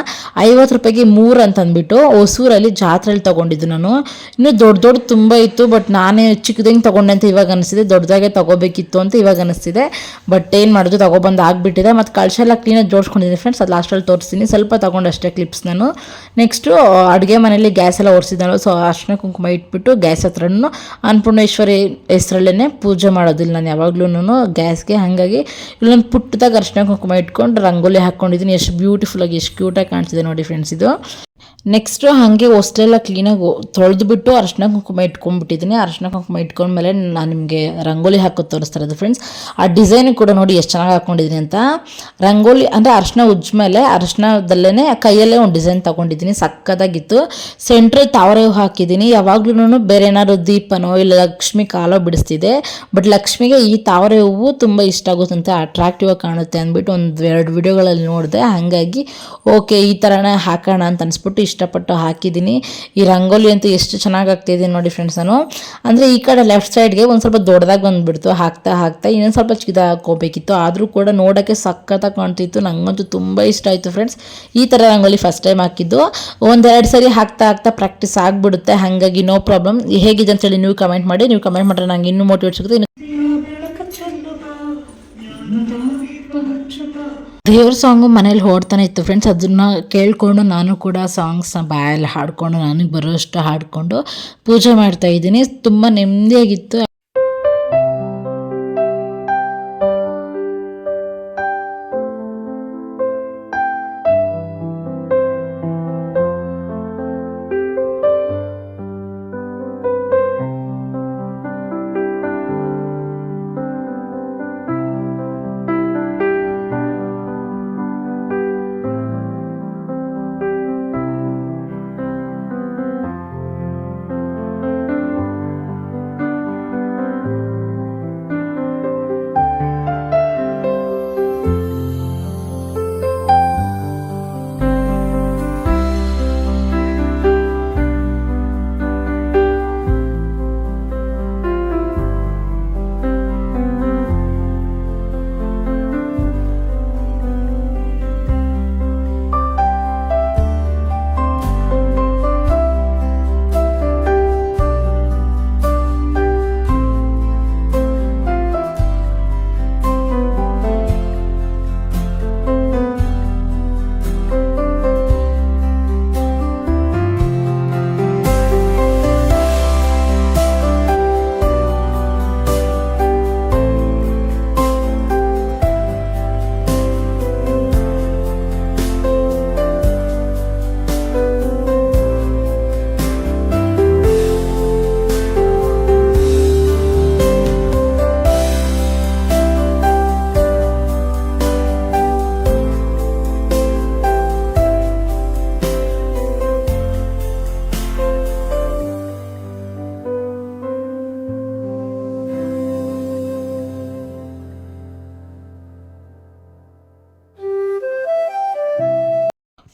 ಐವತ್ತು ರೂಪಾಯಿಗೆ ಮೂರು ಅಂತಂದ್ಬಿಟ್ಟು ಹೊಸೂರಲ್ಲಿ ಜಾತ್ರೆಯಲ್ಲಿ ತೊಗೊಂಡಿದ್ದು ನಾನು. ಇನ್ನೂ ದೊಡ್ಡ ದೊಡ್ಡ ತುಂಬ ಇತ್ತು ಬಟ್ ನಾನೇ ಚಿಕ್ಕದಂಗೆ ತೊಗೊಂಡೆ ಅಂತ ಇವಾಗ ಅನಿಸ್ತಿದೆ. ದೊಡ್ಡದಾಗೆ ತೊಗೋಬೇಕಿತ್ತು ಅಂತ ಇವಾಗ ಅನಿಸ್ತಿದೆ. ಬಟ್ ಏನು ಮಾಡೋದು, ತೊಗೊಬಂದು ಆಗಿಬಿಟ್ಟಿದೆ. ಮತ್ತು ಕಳಶ ಎಲ್ಲ ಕ್ಲೀನಾಗಿ ಜೋಡಿಸ್ಕೊಂಡಿದ್ದೀನಿ ಫ್ರೆಂಡ್ಸ್ ಅದು ಲಾಸ್ಟಲ್ಲಿ ತೋರಿಸ್ತೀನಿ. ಸ್ವಲ್ಪ ತೊಗೊಂಡಷ್ಟೇ ಕ್ಲಿಪ್ಸ್ ನಾನು. ನೆಕ್ಸ್ಟು ಅಡುಗೆ ಮನೇಲಿ ಗ್ಯಾಸ್ ಎಲ್ಲ ಒರೆಸಿದ್ನಲ್ಲ ಸೊ ಅರ್ಶಿನ ಕುಂಕುಮ ಇಟ್ಬಿಟ್ಟು ಗ್ಯಾಸ್ ಹತ್ರನೂ ಅನ್ನಪೂರ್ಣೇಶ್ವರಿ ಹೆಸರಲ್ಲೇ ಪೂಜೆ ಮಾಡೋದಿಲ್ಲ ನಾನು ಯಾವಾಗ್ಲೂ ಗ್ಯಾಸ್ಗೆ ಹಾಗಾಗಿ ಇಲ್ಲೊಂದು ಪುಟ್ಟದಾಗ ಅರ್ಶಿನ ಕುಂಕುಮ ಇಟ್ಕೊಂಡು ರಂಗೋಲಿ ಹಾಕ್ಕೊಂಡಿದ್ದೀನಿ ಎಷ್ಟು ಬ್ಯೂಟಿಫುಲ್ಲಾಗಿ ಎಷ್ಟು ಕ್ಯೂಟಾಗಿ ಕಾಣಿಸಿದೆ ನೋಡಿ ಫ್ರೆಂಡ್ಸ್ ಇದು. ನೆಕ್ಸ್ಟು ಹಾಗೆ ಹೊಸ್ಟೆಲ್ಲ ಕ್ಲೀನಾಗಿ ತೊಳೆದ್ಬಿಟ್ಟು ಅರಶಿನ ಕುಂಕುಮ ಇಟ್ಕೊಂಡ್ಬಿಟ್ಟಿದ್ದೀನಿ. ಅರಶಿನ ಕುಂಕುಮ ಇಟ್ಕೊಂಡ್ಮೇಲೆ ನಾನು ನಿಮಗೆ ರಂಗೋಲಿ ಹಾಕೋದು ತೋರಿಸ್ತಾರೆ ಫ್ರೆಂಡ್ಸ್ ಆ ಡಿಸೈನ್ ಕೂಡ ನೋಡಿ ಎಷ್ಟು ಚೆನ್ನಾಗಿ ಹಾಕ್ಕೊಂಡಿದ್ದೀನಿ ಅಂತ. ರಂಗೋಲಿ ಅಂದರೆ ಅರ್ಶಿನ ಉಜ್ಮೇಲೆ ಅರಶಿನದಲ್ಲೇ ಕೈಯಲ್ಲೇ ಒಂದು ಡಿಸೈನ್ ತೊಗೊಂಡಿದ್ದೀನಿ. ಸಕ್ಕದಾಗಿತ್ತು. ಸೆಂಟ್ರಲ್ ತಾವರೆ ಹಾಕಿದ್ದೀನಿ. ಯಾವಾಗ್ಲೂ ಬೇರೆ ಏನಾದ್ರು ದೀಪನೋ ಇಲ್ಲ ಲಕ್ಷ್ಮಿ ಕಾಲೋ ಬಿಡಿಸ್ತಿದೆ. ಬಟ್ ಲಕ್ಷ್ಮಿಗೆ ಈ ತಾವರೆ ಹೂವು ತುಂಬ ಇಷ್ಟ ಆಗುತ್ತಂತೆ ಅಟ್ರಾಕ್ಟಿವ್ ಆಗಿ ಕಾಣುತ್ತೆ ಅಂದ್ಬಿಟ್ಟು ಒಂದು ಎರಡು ವಿಡಿಯೋಗಳಲ್ಲಿ ನೋಡಿದೆ, ಹಾಗಾಗಿ ಓಕೆ ಈ ಥರನೇ ಹಾಕೋಣ ಅಂತ ಅನಿಸ್ಬಿಟ್ಟು ಇಷ್ಟಪಟ್ಟು ಹಾಕಿದ್ದೀನಿ. ಈ ರಂಗೋಲಿ ಅಂತೂ ಎಷ್ಟು ಚೆನ್ನಾಗಿ ಆಗ್ತಿದೆ ನೋಡಿ ಫ್ರೆಂಡ್ಸ್ ನಾನು. ಅಂದರೆ ಈ ಕಡೆ ಲೆಫ್ಟ್ ಸೈಡ್ಗೆ ಒಂದು ಸ್ವಲ್ಪ ದೊಡ್ಡದಾಗಿ ಬಂದುಬಿಡ್ತು. ಹಾಕ್ತಾ ಹಾಕ್ತಾ ಇನ್ನೊಂದು ಸ್ವಲ್ಪ ಚಿಕ್ಕದ ಹಾಕೋಬೇಕಿತ್ತು ಆದರೂ ಕೂಡ ನೋಡೋಕ್ಕೆ ಸಖತ್ತಾಗಿ ಕಾಣ್ತಿತ್ತು. ನನಗಂತೂ ತುಂಬ ಇಷ್ಟ ಆಯಿತು ಫ್ರೆಂಡ್ಸ್ ಈ ಥರ ರಂಗೋಲಿ ಫಸ್ಟ್ ಟೈಮ್ ಹಾಕಿದ್ದು. ಒಂದೆರಡು ಸರಿ ಹಾಕ್ತಾ ಹಾಕ್ತಾ ಪ್ರಾಕ್ಟೀಸ್ ಆಗಿಬಿಡುತ್ತೆ. ಹಾಗಾಗಿ ನೋ ಪ್ರಾಬ್ಲಮ್ ಹೇಗಿದೆ ಅಂತೇಳಿ ನೀವು ಕಮೆಂಟ್ ಮಾಡಿ. ನೀವು ಕಮೆಂಟ್ ಮಾಡಿದ್ರೆ ನಂಗೆ ಇನ್ನೂ ಮೋಟಿವೇಟ್ ಸಿಗುತ್ತೆ. ಇನ್ನು ದೇವ್ರ ಸಾಂಗು ಮನೇಲಿ ಓಡ್ತಾನೆ ಇತ್ತು ಫ್ರೆಂಡ್ಸ್ ಅದನ್ನ ಕೇಳಿಕೊಂಡು ನಾನು ಕೂಡ ಸಾಂಗ್ಸ್ನ ಬಾಯಲ್ಲಿ ಹಾಡ್ಕೊಂಡು, ನನಗೆ ಬರೋಷ್ಟು ಹಾಡ್ಕೊಂಡು ಪೂಜೆ ಮಾಡ್ತಾ ಇದ್ದೀನಿ. ತುಂಬ ನೆಮ್ಮದಿಯಾಗಿತ್ತು.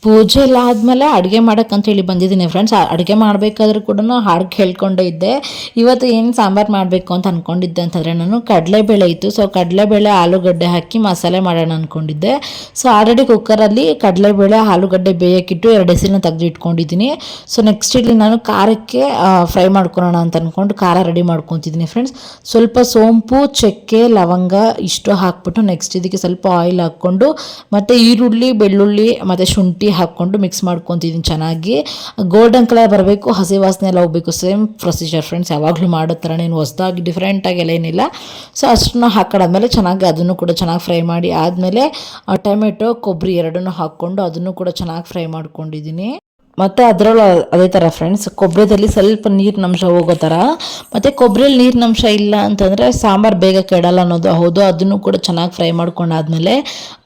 ಪೂಜೆ ಎಲ್ಲ ಆದಮೇಲೆ ಅಡುಗೆ ಮಾಡೋಕ್ಕಂಥೇಳಿ ಬಂದಿದ್ದೀನಿ ಫ್ರೆಂಡ್ಸ್ ಅಡುಗೆ ಮಾಡಬೇಕಾದ್ರೂ ಕೂಡ ಹಾಡು ಕೇಳ್ಕೊಂಡೇ ಇದ್ದೆ. ಇವತ್ತು ಏನು ಸಾಂಬಾರು ಮಾಡಬೇಕು ಅಂತ ಅಂದ್ಕೊಂಡಿದ್ದೆ ಅಂತಂದರೆ ನಾನು ಕಡಲೆಬೇಳೆ ಇತ್ತು. ಸೊ ಕಡಲೆಬೇಳೆ ಆಲೂಗಡ್ಡೆ ಹಾಕಿ ಮಸಾಲೆ ಮಾಡೋಣ ಅಂದ್ಕೊಂಡಿದ್ದೆ ಸೊ ಆಲ್ರೆಡಿ ಕುಕ್ಕರಲ್ಲಿ ಕಡಲೆಬೇಳೆ ಆಲೂಗಡ್ಡೆ ಬೇಯಕ್ಕಿಟ್ಟು ಎರಡು ಹೆಸರನ್ನ ತೆಗೆದು ಇಟ್ಕೊಂಡಿದ್ದೀನಿ. ಸೊ ನೆಕ್ಸ್ಟ್ ಇಲ್ಲಿ ನಾನು ಖಾರಕ್ಕೆ ಫ್ರೈ ಮಾಡ್ಕೊಳೋಣ ಅಂತ ಅಂದ್ಕೊಂಡು ಖಾರ ರೆಡಿ ಮಾಡ್ಕೊತಿದ್ದೀನಿ ಫ್ರೆಂಡ್ಸ್ ಸ್ವಲ್ಪ ಸೋಂಪು, ಚಕ್ಕೆ, ಲವಂಗ ಇಷ್ಟು ಹಾಕ್ಬಿಟ್ಟು ನೆಕ್ಸ್ಟ್ ಇದಕ್ಕೆ ಸ್ವಲ್ಪ ಆಯಿಲ್ ಹಾಕ್ಕೊಂಡು ಮತ್ತು ಈರುಳ್ಳಿ, ಬೆಳ್ಳುಳ್ಳಿ ಮತ್ತು ಶುಂಠಿ ಹಾಕ್ಕೊಂಡು ಮಿಕ್ಸ್ ಮಾಡ್ಕೊತಿದ್ದೀನಿ ಚೆನ್ನಾಗಿ. ಗೋಲ್ಡನ್ ಕಲರ್ ಬರಬೇಕು, ಹಸಿ ವಾಸನೆ ಎಲ್ಲ ಹೋಗ್ಬೇಕು. ಸೇಮ್ ಪ್ರೊಸೀಜರ್ ಫ್ರೆಂಡ್ಸ್ ಯಾವಾಗಲೂ ಮಾಡೋ ಥರ ನೀನು ಹೊಸದಾಗಿ ಡಿಫ್ರೆಂಟಾಗಿ ಎಲ್ಲ ಏನಿಲ್ಲ. ಸೊ ಅಷ್ಟನ್ನ ಹಾಕೊಂಡಾದ್ಮೇಲೆ ಚೆನ್ನಾಗಿ ಅದನ್ನು ಕೂಡ ಚೆನ್ನಾಗಿ ಫ್ರೈ ಮಾಡಿ ಆದಮೇಲೆ ಟೊಮೆಟೊ ಕೊಬ್ಬರಿ ಎರಡನ್ನೂ ಹಾಕ್ಕೊಂಡು ಅದನ್ನು ಕೂಡ ಚೆನ್ನಾಗಿ ಫ್ರೈ ಮಾಡ್ಕೊಂಡಿದ್ದೀನಿ ಮತ್ತು ಅದರಲ್ಲೂ ಅದೇ ಥರ ಫ್ರೆಂಡ್ಸ್ ಕೊಬ್ಬರಿದಲ್ಲಿ ಸ್ವಲ್ಪ ನೀರಿನಂಶ ಹೋಗೋ ಥರ ಮತ್ತು ಕೊಬ್ಬರಿಯಲ್ಲಿ ನೀರಿನಂಶ ಇಲ್ಲ ಅಂತಂದರೆ ಸಾಂಬಾರು ಬೇಗ ಕೆಡಲ್ಲ ಅನ್ನೋದು ಹೌದು. ಅದನ್ನು ಕೂಡ ಚೆನ್ನಾಗಿ ಫ್ರೈ ಮಾಡ್ಕೊಂಡಾದ್ಮೇಲೆ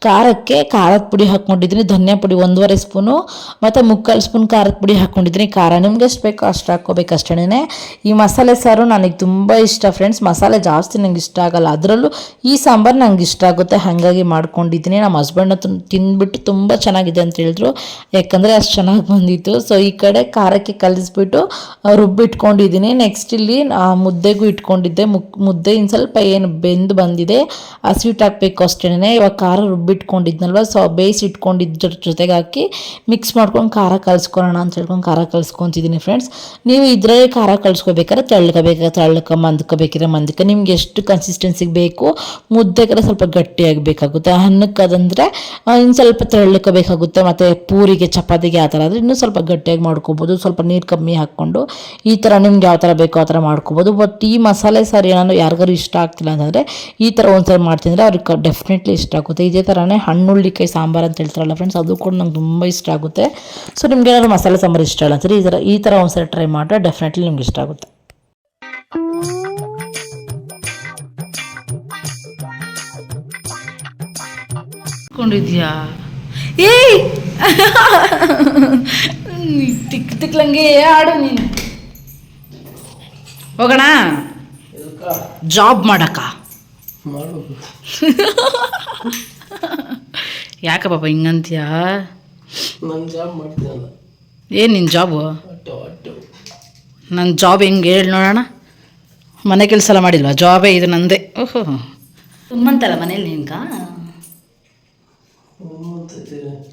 ಖಾರಕ್ಕೆ ಖಾರದ ಪುಡಿ ಹಾಕ್ಕೊಂಡಿದ್ದೀನಿ, ಧನಿಯಾ ಪುಡಿ ಒಂದೂವರೆ ಸ್ಪೂನು, ಮತ್ತು ಮುಕ್ಕಾಲು ಸ್ಪೂನ್ ಖಾರದ ಪುಡಿ ಹಾಕ್ಕೊಂಡಿದ್ದೀನಿ. ಖಾರ ನಿಮ್ಗೆ ಎಷ್ಟು ಬೇಕೋ ಅಷ್ಟು ಹಾಕ್ಕೋಬೇಕು ಅಷ್ಟೇ ಈ ಮಸಾಲೆ ಸಾರು ನನಗೆ ತುಂಬ ಇಷ್ಟ ಫ್ರೆಂಡ್ಸ್ ಮಸಾಲೆ ಜಾಸ್ತಿ ನಂಗೆ ಇಷ್ಟ ಆಗಲ್ಲ. ಅದರಲ್ಲೂ ಈ ಸಾಂಬಾರು ನಂಗೆ ಇಷ್ಟ ಆಗುತ್ತೆ. ಹಾಗಾಗಿ ಮಾಡ್ಕೊಂಡಿದ್ದೀನಿ. ನಮ್ಮ ಹಸ್ಬೆಂಡ್ನ ತಿಂದ್ಬಿಟ್ಟು ತುಂಬ ಚೆನ್ನಾಗಿದೆ ಅಂತ ಹೇಳಿದ್ರು. ಯಾಕಂದರೆ ಅಷ್ಟು ಚೆನ್ನಾಗಿ ಬಂದಿತ್ತು. ಸೊ ಈ ಕಡೆ ಖಾರಕ್ಕೆ ಕಲಿಸ್ಬಿಟ್ಟು ರುಬ್ಬಿಟ್ಕೊಂಡಿದ್ದೀನಿ. ನೆಕ್ಸ್ಟ್ ಇಲ್ಲಿ ಮುದ್ದೆಗೂ ಇಟ್ಕೊಂಡಿದ್ದೆ. ಮುಕ್ ಮುದ್ದೆ ಇನ್ನು ಸ್ವಲ್ಪ ಏನು ಬೆಂದು ಬಂದಿದೆ, ಆ ಸ್ವೀಟ್ ಹಾಕಬೇಕು ಅಷ್ಟೇ ಇವಾಗ ಖಾರ ರುಬ್ಬಿಟ್ಕೊಂಡಿದ್ನಲ್ವ ಸೊ ಬೇಯಿಸಿ ಇಟ್ಕೊಂಡಿದ್ದ ಜೊತೆಗೆ ಹಾಕಿ ಮಿಕ್ಸ್ ಮಾಡ್ಕೊಂಡು ಖಾರ ಕಲ್ಸ್ಕೊಳೋಣ ಅಂತ ಹೇಳ್ಕೊಂಡು ಖಾರ ಕಲಿಸ್ಕೊತಿದ್ದೀನಿ ಫ್ರೆಂಡ್ಸ್ ನೀವು ಇದರಲ್ಲಿ ಖಾರ ಕಲಿಸ್ಕೋಬೇಕಾದ್ರೆ ತಳ್ಳಕ ತೆಳ್ಳಕ ಮಂದ್ಕೋಬೇಕಿದ್ರೆ ಮಂದಕ್ಕೆ ನಿಮ್ಗೆ ಎಷ್ಟು ಕನ್ಸಿಸ್ಟೆನ್ಸಿಗೆ ಬೇಕು ಮುದ್ದೆಗಾದ್ರೆ ಸ್ವಲ್ಪ ಗಟ್ಟಿಯಾಗಿ ಬೇಕಾಗುತ್ತೆ ಅನ್ನಕ್ಕೆ ಅದಂದರೆ ಇನ್ನು ಸ್ವಲ್ಪ ತೆಳ್ಳಕಬೇಕಾಗುತ್ತೆ ಮತ್ತು ಪೂರಿಗೆ, ಚಪಾತಿಗೆ ಆ ಥರ ಆದರೆ ಇನ್ನೂ ಸ್ವಲ್ಪ ಗಟ್ಟಿಯಾಗಿ ಮಾಡ್ಕೊಬೋದು. ಸ್ವಲ್ಪ ನೀರು ಕಮ್ಮಿ ಹಾಕ್ಕೊಂಡು ಈ ಥರ ನಿಮ್ಗೆ ಯಾವ ಥರ ಬೇಕೋ ಆ ಥರ ಮಾಡ್ಕೊಬೋದು. ಬಟ್ ಈ ಮಸಾಲೆ ಸಾರು ಏನಾದ್ರು ಯಾರಿಗಾರು ಇಷ್ಟ ಆಗ್ತಿಲ್ಲ ಅಂತಂದರೆ ಈ ಥರ ಒಂದ್ಸರಿ ಮಾಡ್ತಿದ್ರೆ ಅವ್ರಿಗೆ ಡೆಫಿನೆಟ್ಲಿ ಇಷ್ಟ ಆಗುತ್ತೆ. ಇದೇ ಥರನೇ ಹಣ್ಣುಳ್ಳಿಕಾಯಿ ಸಾಂಬಾರು ಅಂತ ಹೇಳ್ತಾರಲ್ಲ ಫ್ರೆಂಡ್ಸ್ ಅದು ಕೂಡ ನಂಗೆ ತುಂಬ ಇಷ್ಟ ಆಗುತ್ತೆ. ಸೊ ನಿಮ್ಗೆ ಏನಾದ್ರು ಮಸಾಲೆ ಸಾಂಬಾರು ಇಷ್ಟ ಅಲ್ಲ ಸರಿ ಈ ಥರ ಈ ಥರ ಒಂದ್ಸರಿ ಟ್ರೈ ಮಾಡಿದ್ರೆ ಡೆಫಿನೆಟ್ಲಿ ನಿಮ್ಗೆ ಇಷ್ಟ ಆಗುತ್ತೆ. ಕೊಂಡಿದ್ಯಾ ಏಯ್! ತಿಕ್ ತಿಕ್ಲಂಗೆ ಆಡು ನೀನು. ಹೋಗೋಣ? ಜಾಬ್ ಮಾಡಕ್ಕ. [LAUGHS] [LAUGHS] ಯಾಕ ಪಾಪ ಹಿಂಗಂತೀಯ ನನ್ನ ಜಾಬ್ ಮಾಡ್ತೀನಲ್ಲ ಏನು ನಿನ್ನ ಜಾಬು ನನ್ನ ಜಾಬ್ ಹೆಂಗೆ ಹೇಳಿ ನೋಡೋಣ. ಮನೆ ಕೆಲಸ ಎಲ್ಲ ಮಾಡಿಲ್ವಾ? ಜಾಬೇ ಇದು ನಂದೇ. ಓಹೋ. ಗಮ್ಮಂತಲ್ಲ ಮನೇಲಿ ನಿನ್ಕ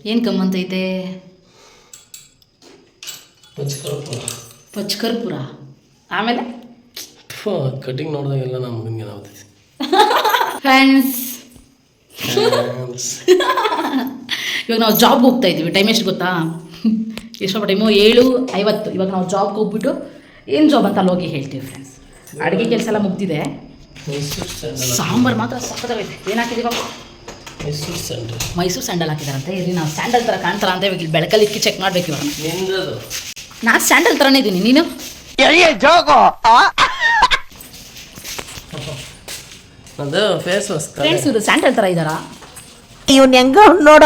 ಏನು ಕಮ್ಮಂತೈತೆ ಪಚ್ಕರ್ಪುರ. ಆಮೇಲೆ? ಕಟಿಂಗ್ ನೋಡಿದಾಗೆಲ್ಲ ಫ್ರೆಂಡ್ಸ್ [LAUGHS] ಇವಾಗ ನಾವು ಜಾಬ್ಗೆ ಹೋಗ್ತಾ ಇದ್ದೀವಿ. ಟೈಮ್ ಎಷ್ಟು ಗೊತ್ತಾ? ಎಷ್ಟೋ ಟೈಮು ಏಳು ಐವತ್ತು. ಇವಾಗ ನಾವು ಜಾಬ್ಗೆ ಹೋಗ್ಬಿಟ್ಟು ಏನು ಜಾಬ್ ಅಂತ ಅಲ್ಲಿ ಹೋಗಿ ಹೇಳ್ತೀವಿ ಫ್ರೆಂಡ್ಸ್ ಅಡುಗೆ ಕೆಲಸ ಎಲ್ಲ ಮುಗ್ದಿದೆ. ಸಾಂಬಾರು ಮಾತ್ರ ಸಕ್ಕತ್ತಾಗೈತೆ. ಏನು ಮೈಸೂರು ಸ್ಯಾಂಡಲ್ ಮೈಸೂರು ಸ್ಯಾಂಡಲ್ ಹಾಕಿದಾರಂತೆ. ಇಲ್ಲಿ ನಾವು ಸ್ಯಾಂಡಲ್ ಥರ ಕಾಣ್ತಾರ ಅಂತ ಇವಾಗ ಇಲ್ಲಿ ಬೆಳಕಲ್ಲಿ ಇಕ್ಕಿ ಚೆಕ್ ಮಾಡ್ಬೇಕು ಇವಾಗ. ನಾನು ಸ್ಯಾಂಡಲ್ ಥರನೇ ಇದ್ದೀನಿ. ನೀನು? ಅದು ಫೇಸ್ ವಾಶ್ ಫ್ರೆಂಡ್ಸ್ ಇವರು ಸ್ಯಾಂಡಲ್ ಥರ ಇದ್ದಾರಾ? ಇವ್ನು ಹೆಂಗ ನೋಡ.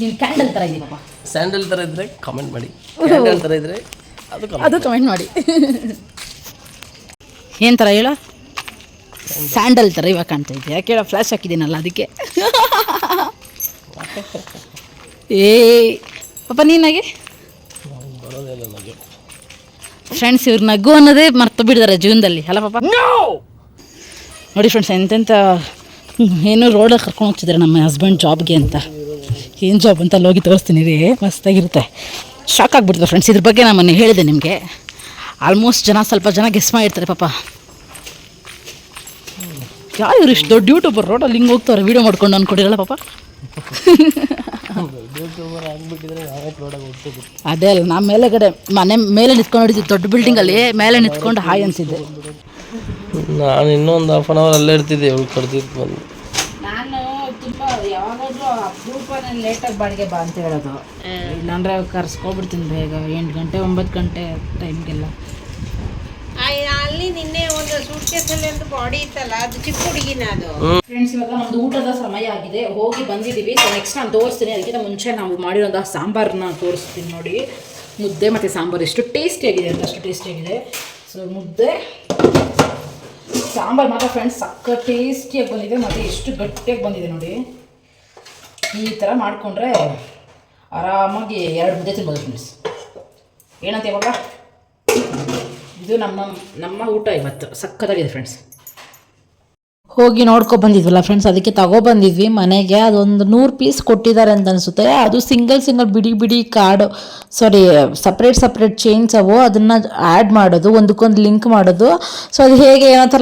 ನೀವು ಕ್ಯಾಂಡಲ್ ಥರ ಇದ್ದೀನಪ್ಪ ಸ್ಯಾಂಡಲ್ ತರ ಇದ್ರೆ ಕಮೆಂಟ್ ಮಾಡಿ. ಕ್ಯಾಂಡಲ್ ತರ ಇದ್ರೆ ಅದು comment ಅದು ಕಮೆಂಟ್ ಮಾಡಿ. ಏನು ಥರ ಹೇಳ? ಸ್ಯಾಂಡಲ್ ಥರ ಇವಾಗ ಕಾಣ್ತಾ ಇದ್ದೆ ಯಾಕೆ ಹೇಳ ಫ್ಲ್ಯಾಶ್ ಹಾಕಿದ್ದೀನಲ್ಲ ಅದಕ್ಕೆ. ಏ ಪಾಪ ನೀನಾಗೆ ಫ್ರೆಂಡ್ಸ್ ಇವ್ರು ನಗು ಅನ್ನೋದೇ ಮರ್ತು ಬಿಡಿದಾರೆ ಜೀವನದಲ್ಲಿ. ಅಲ್ಲ ಪಾಪ? ನೋಡಿ ಫ್ರೆಂಡ್ಸ್ ಎಂತೆಂಥ ಏನೋ ರೋಡಲ್ಲಿ ಕರ್ಕೊಂಡು ಹೋಗ್ತಿದ್ದಾರೆ ನಮ್ಮ ಹಸ್ಬೆಂಡ್ ಜಾಬ್ಗೆ ಅಂತ. ಏನು ಜಾಬ್ ಅಂತ ಅಲ್ಲೋಗಿ ತೋರಿಸ್ತೀನಿ ರೀ. ಮಸ್ತಾಗಿರುತ್ತೆ. ಶಾಕ್ ಆಗಿಬಿಡ್ತದೆ ಫ್ರೆಂಡ್ಸ್ ಇದ್ರ ಬಗ್ಗೆ ನಾನು ಮೊನ್ನೆ ಹೇಳಿದೆ ನಿಮಗೆ. ಆಲ್ಮೋಸ್ಟ್ ಜನ ಸ್ವಲ್ಪ ಜನ ಗೆಸ್ ಮಾಡಿರ್ತಾರೆ ಪಾಪ. ಯಾರು ಇವ್ರು ಇಷ್ಟು ದೊಡ್ಡ ಯೂಟ್ಯೂಬರ್ ರೋಡಲ್ಲಿ ಹಿಂಗೆ ಹೋಗ್ತಾರೆ ವೀಡಿಯೋ ಮಾಡ್ಕೊಂಡು ಅಂದ್ಕೊಂಡಿರಲ್ಲ ಪಾಪ. ಅದೇ ಅಲ್ಲ, ನಾ ಮೇಲೆಗಡೆ ಮನೆ ಮೇಲೆ ನಿಂತ್ಕೊಂಡು ದೊಡ್ಡ ಬಿಲ್ಡಿಂಗಲ್ಲಿ ಮೇಲೆ ನಿಂತ್ಕೊಂಡು ಹಾಯ್ ಅನ್ಸಿದ್ದೆ. ನಾನು ಇನ್ನೊಂದು ಹಾಫ್ ಅನ್ ಅವರ್ ಅಲ್ಲೇ ಇರ್ತಿದ್ದೆ ಇವಳು ಕರ್ದಿದ್ದು ಬಂದು. ನಾನು ತುಂಬ ಯಾವಾಗಾದ್ರೂ ಅಪರೂಪ ಲೇಟಾಗಿ ಬಾಡಿಗೆ ಬಾ ಅಂತ ಹೇಳೋದು. ಇಲ್ಲಾಂದ್ರೆ ಕರ್ಸ್ಕೊಬಿಡ್ತೀನಿ ಬೇಗ ಎಂಟು ಗಂಟೆ ಒಂಬತ್ತು ಗಂಟೆ ಟೈಮ್ಗೆಲ್ಲ ಅಲ್ಲಿ ನಿನ್ನೆ ಒಂದು ಸೂಟ್ ಕೇಸಲ್ಲಿ ಒಂದು ಬಾಡಿ ಇತ್ತಲ್ಲ ಅದು ಚಿಕ್ಕ ಹುಡುಗಿನ ಅದು. ಫ್ರೆಂಡ್ಸ್ ಇವಾಗ ನಮ್ದು ಊಟದ ಸಮಯ ಆಗಿದೆ. ಹೋಗಿ ಬಂದಿದ್ದೀವಿ. ಸೊ ನೆಕ್ಸ್ಟ್ ನಾನು ತೋರಿಸ್ತೀನಿ. ಅದಕ್ಕಿಂತ ಮುಂಚೆ ನಾವು ಮಾಡಿರೋಂಥ ಸಾಂಬಾರನ್ನ ತೋರಿಸ್ತೀನಿ ನೋಡಿ. ಮುದ್ದೆ ಮತ್ತು ಸಾಂಬಾರು ಎಷ್ಟು ಟೇಸ್ಟಿಯಾಗಿದೆ ಅಂತ ಅಷ್ಟು ಟೇಸ್ಟಿಯಾಗಿದೆ ಸೊ ಮುದ್ದೆ. ಸಾಂಬಾರು ಮಾತ್ರ ಫ್ರೆಂಡ್ಸ್ ಸಕ್ಕ ಟೇಸ್ಟಿಯಾಗಿ ಬಂದಿದೆ. ಮತ್ತು ಎಷ್ಟು ಗಟ್ಟಿಯಾಗಿ ಬಂದಿದೆ ನೋಡಿ. ಈ ಥರ ಮಾಡಿಕೊಂಡ್ರೆ ಆರಾಮಾಗಿ ಎರಡು ಮುದ್ದೆ ತಿನ್ಬೋದು ಫ್ರೆಂಡ್ಸ್ ಏನಂತ ಇವಾಗ? ಇದು ನಮ್ಮ ನಮ್ಮ ಊಟ ಇವತ್ತು ಸಕ್ಕತ್ತಾಗಿದೆ ಫ್ರೆಂಡ್ಸ್ ಹೋಗಿ ನೋಡ್ಕೊ ಬಂದಿದ್ವಲ್ಲ ಫ್ರೆಂಡ್ಸ್ ಅದಕ್ಕೆ ತಗೊಬಂದಿದ್ವಿ ಮನೆಗೆ ಅದೊಂದು ನೂರು ಪೀಸ್ ಕೊಟ್ಟಿದ್ದಾರೆ ಅಂತ ಅನಿಸುತ್ತೆ. ಅದು ಸಿಂಗಲ್ ಸಿಂಗಲ್ ಬಿಡಿ ಬಿಡಿ ಕಾರ್ಡು ಸಾರಿ ಸಪ್ರೇಟ್ ಸಪ್ರೇಟ್ ಚೈನ್ಸ್ ಅವು. ಅದನ್ನು ಆ್ಯಡ್ ಮಾಡೋದು, ಒಂದಕ್ಕೊಂದು ಲಿಂಕ್ ಮಾಡೋದು. ಸೊ ಅದು ಹೇಗೆ ಏನಂತ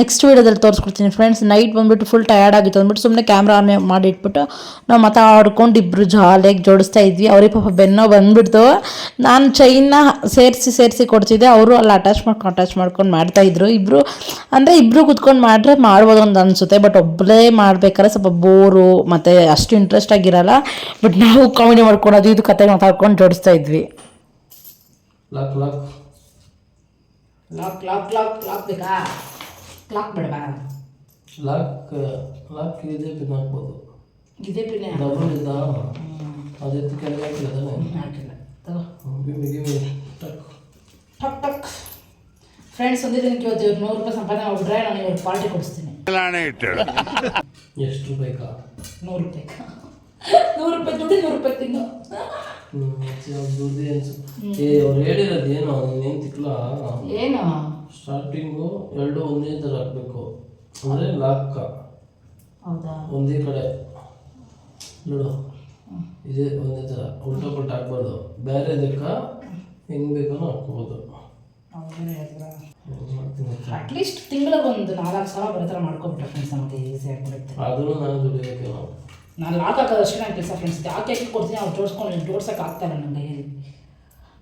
ನೆಕ್ಸ್ಟ್ ವೀಡಿಯೋದಲ್ಲಿ ತೋರಿಸ್ಕೊಡ್ತೀನಿ ಫ್ರೆಂಡ್ಸ್ ನೈಟ್ ಬಂದುಬಿಟ್ಟು ಫುಲ್ ಟಯರ್ಡ್ ಆಗಿತ್ತು ಅಂದ್ಬಿಟ್ಟು ಸುಮ್ಮನೆ ಕ್ಯಾಮ್ರಾ ಆನ್ ಮಾಡಿ ಇಟ್ಬಿಟ್ಟು ನಾವು ಮಾತಾಡ್ಕೊಂಡು ಇಬ್ಬರು ಜಾಲಿಯಾಗಿ ಜೋಡಿಸ್ತಾ ಇದ್ವಿ. ಅವ್ರಿಗೆ ಪಾಪ ಬೆನ್ನೋ ಬಂದ್ಬಿಡ್ತು. ನಾನು ಚೈನ್ನ ಸೇರಿಸಿ ಸೇರಿಸಿ ಕೊಡ್ತಿದ್ದೆ. ಅವರು ಅಲ್ಲಿ ಅಟ್ಯಾಚ್ ಮಾಡ್ಕೊಂಡು ಅಟ್ಯಾಚ್ ಮಾಡ್ಕೊಂಡು ಮಾಡ್ತಾಯಿದ್ರು ಇಬ್ಬರು ಅಂದರೆ ಇಬ್ಬರು ಕುತ್ಕೊಂಡು ಮಾಡ್ರೆ ಮಾಡ್ಬೋದು ಅಂತ ಅನಿಸುತ್ತೆ ಬಟ್ ಒಬ್ಬಳೇ ಮಾಡ್ಬೇಕಾದ್ರೆ ಸ್ವಲ್ಪ ಬೋರು ಮತ್ತು ಅಷ್ಟು ಇಂಟ್ರೆಸ್ಟ್ ಆಗಿರಲ್ಲ. ಬಟ್ ನಾವು ಕಾಮಿಡಿ ಮಾಡ್ಕೊಳೋದು ಅದು ಇದು ಕತೆ ಮಾತಾಡ್ಕೊಂಡು ಜೋಡಿಸ್ತಾ ಇದ್ವಿ. ಲಾಕ್ ಫ್ರೆಂಡ್ಸ್ ಒಂದೇ ದಿನಕ್ಕೆ ಇವತ್ತು ಇವ್ರು ನೂರು ರೂಪಾಯಿ ಸಂಪಾದನೆ ಮಾಡ್ಬಿಟ್ರೆ ನಾನು ಇವ್ರಿಗೆ ಪಾರ್ಟಿ ಕೊಡಿಸ್ತೀನಿ. ಎಷ್ಟು ರೂಪಾಯಿಕಾ ನೂರು ರೂಪಾಯಿ. ನೂರು ರೂಪಾಯಿ ದುಡ್ಡು ನೂರು ರೂಪಾಯಿ ತಿನ್ನು. ದುಡ್ಡು ಏ ಅವ್ರು ಹೇಳಿರೋದು ಏನು? ನೀನು ತಿಕ್ಲ? ಏನು? ಸ್ಟಾರ್ಟಿಂಗು ಎರಡು ಒಂದೇ ಥರ ಹಾಕ್ಬೇಕು. ಅಂದರೆ ಲಾಕ್ಕ ಹೌದಾ? ಒಂದೇ ಕಡೆ. ನೋಡು. ಇದೇ ಒಂದೇ ಥರ ಉಲ್ಟಾ ಪಲ್ಟ ಹಾಕ್ಬಾರ್ದು. ಬೇರೆ ಇದಕ್ಕೆ ಹೆಂಗೆ ಬೇಕೋ ಹಾಕ್ಬೋದು. ಹೆಂಗ್ ಗೊತ್ತಾ? ಅಟ್ಲೀಸ್ಟ್ ತಿಂಗಳಿಗೆ ಒಂದು ನಾಲ್ಕು ಸಾವಿರ ಬರೋ ಮಾಡ್ಕೊಬಿಟ್ರೆ ಫ್ರೆಂಡ್ಸ್ ನಮಗೆ ಈಸಿ ಆಗಿಬಿಡುತ್ತೆ ಆದ್ರೂ ನಾನು ದುಡಿಯೋಕೆ ನಾವು ನಾನು ಲಾಕ್ ಹಾಕೋದಷ್ಟೇ ನಾನು ಕೆಲಸ ಫ್ರೆಂಡ್ಸ್ ಯಾಕೆ ಕೊಡ್ತೀನಿ ಅವ್ರು ಜೋಡಿಸ್ಕೊಂಡು ಜೋಡ್ಸೋಕೆ ಆಗ್ತಾಯಿಲ್ಲ ನನ್ನ ಕೈಯಲ್ಲಿ.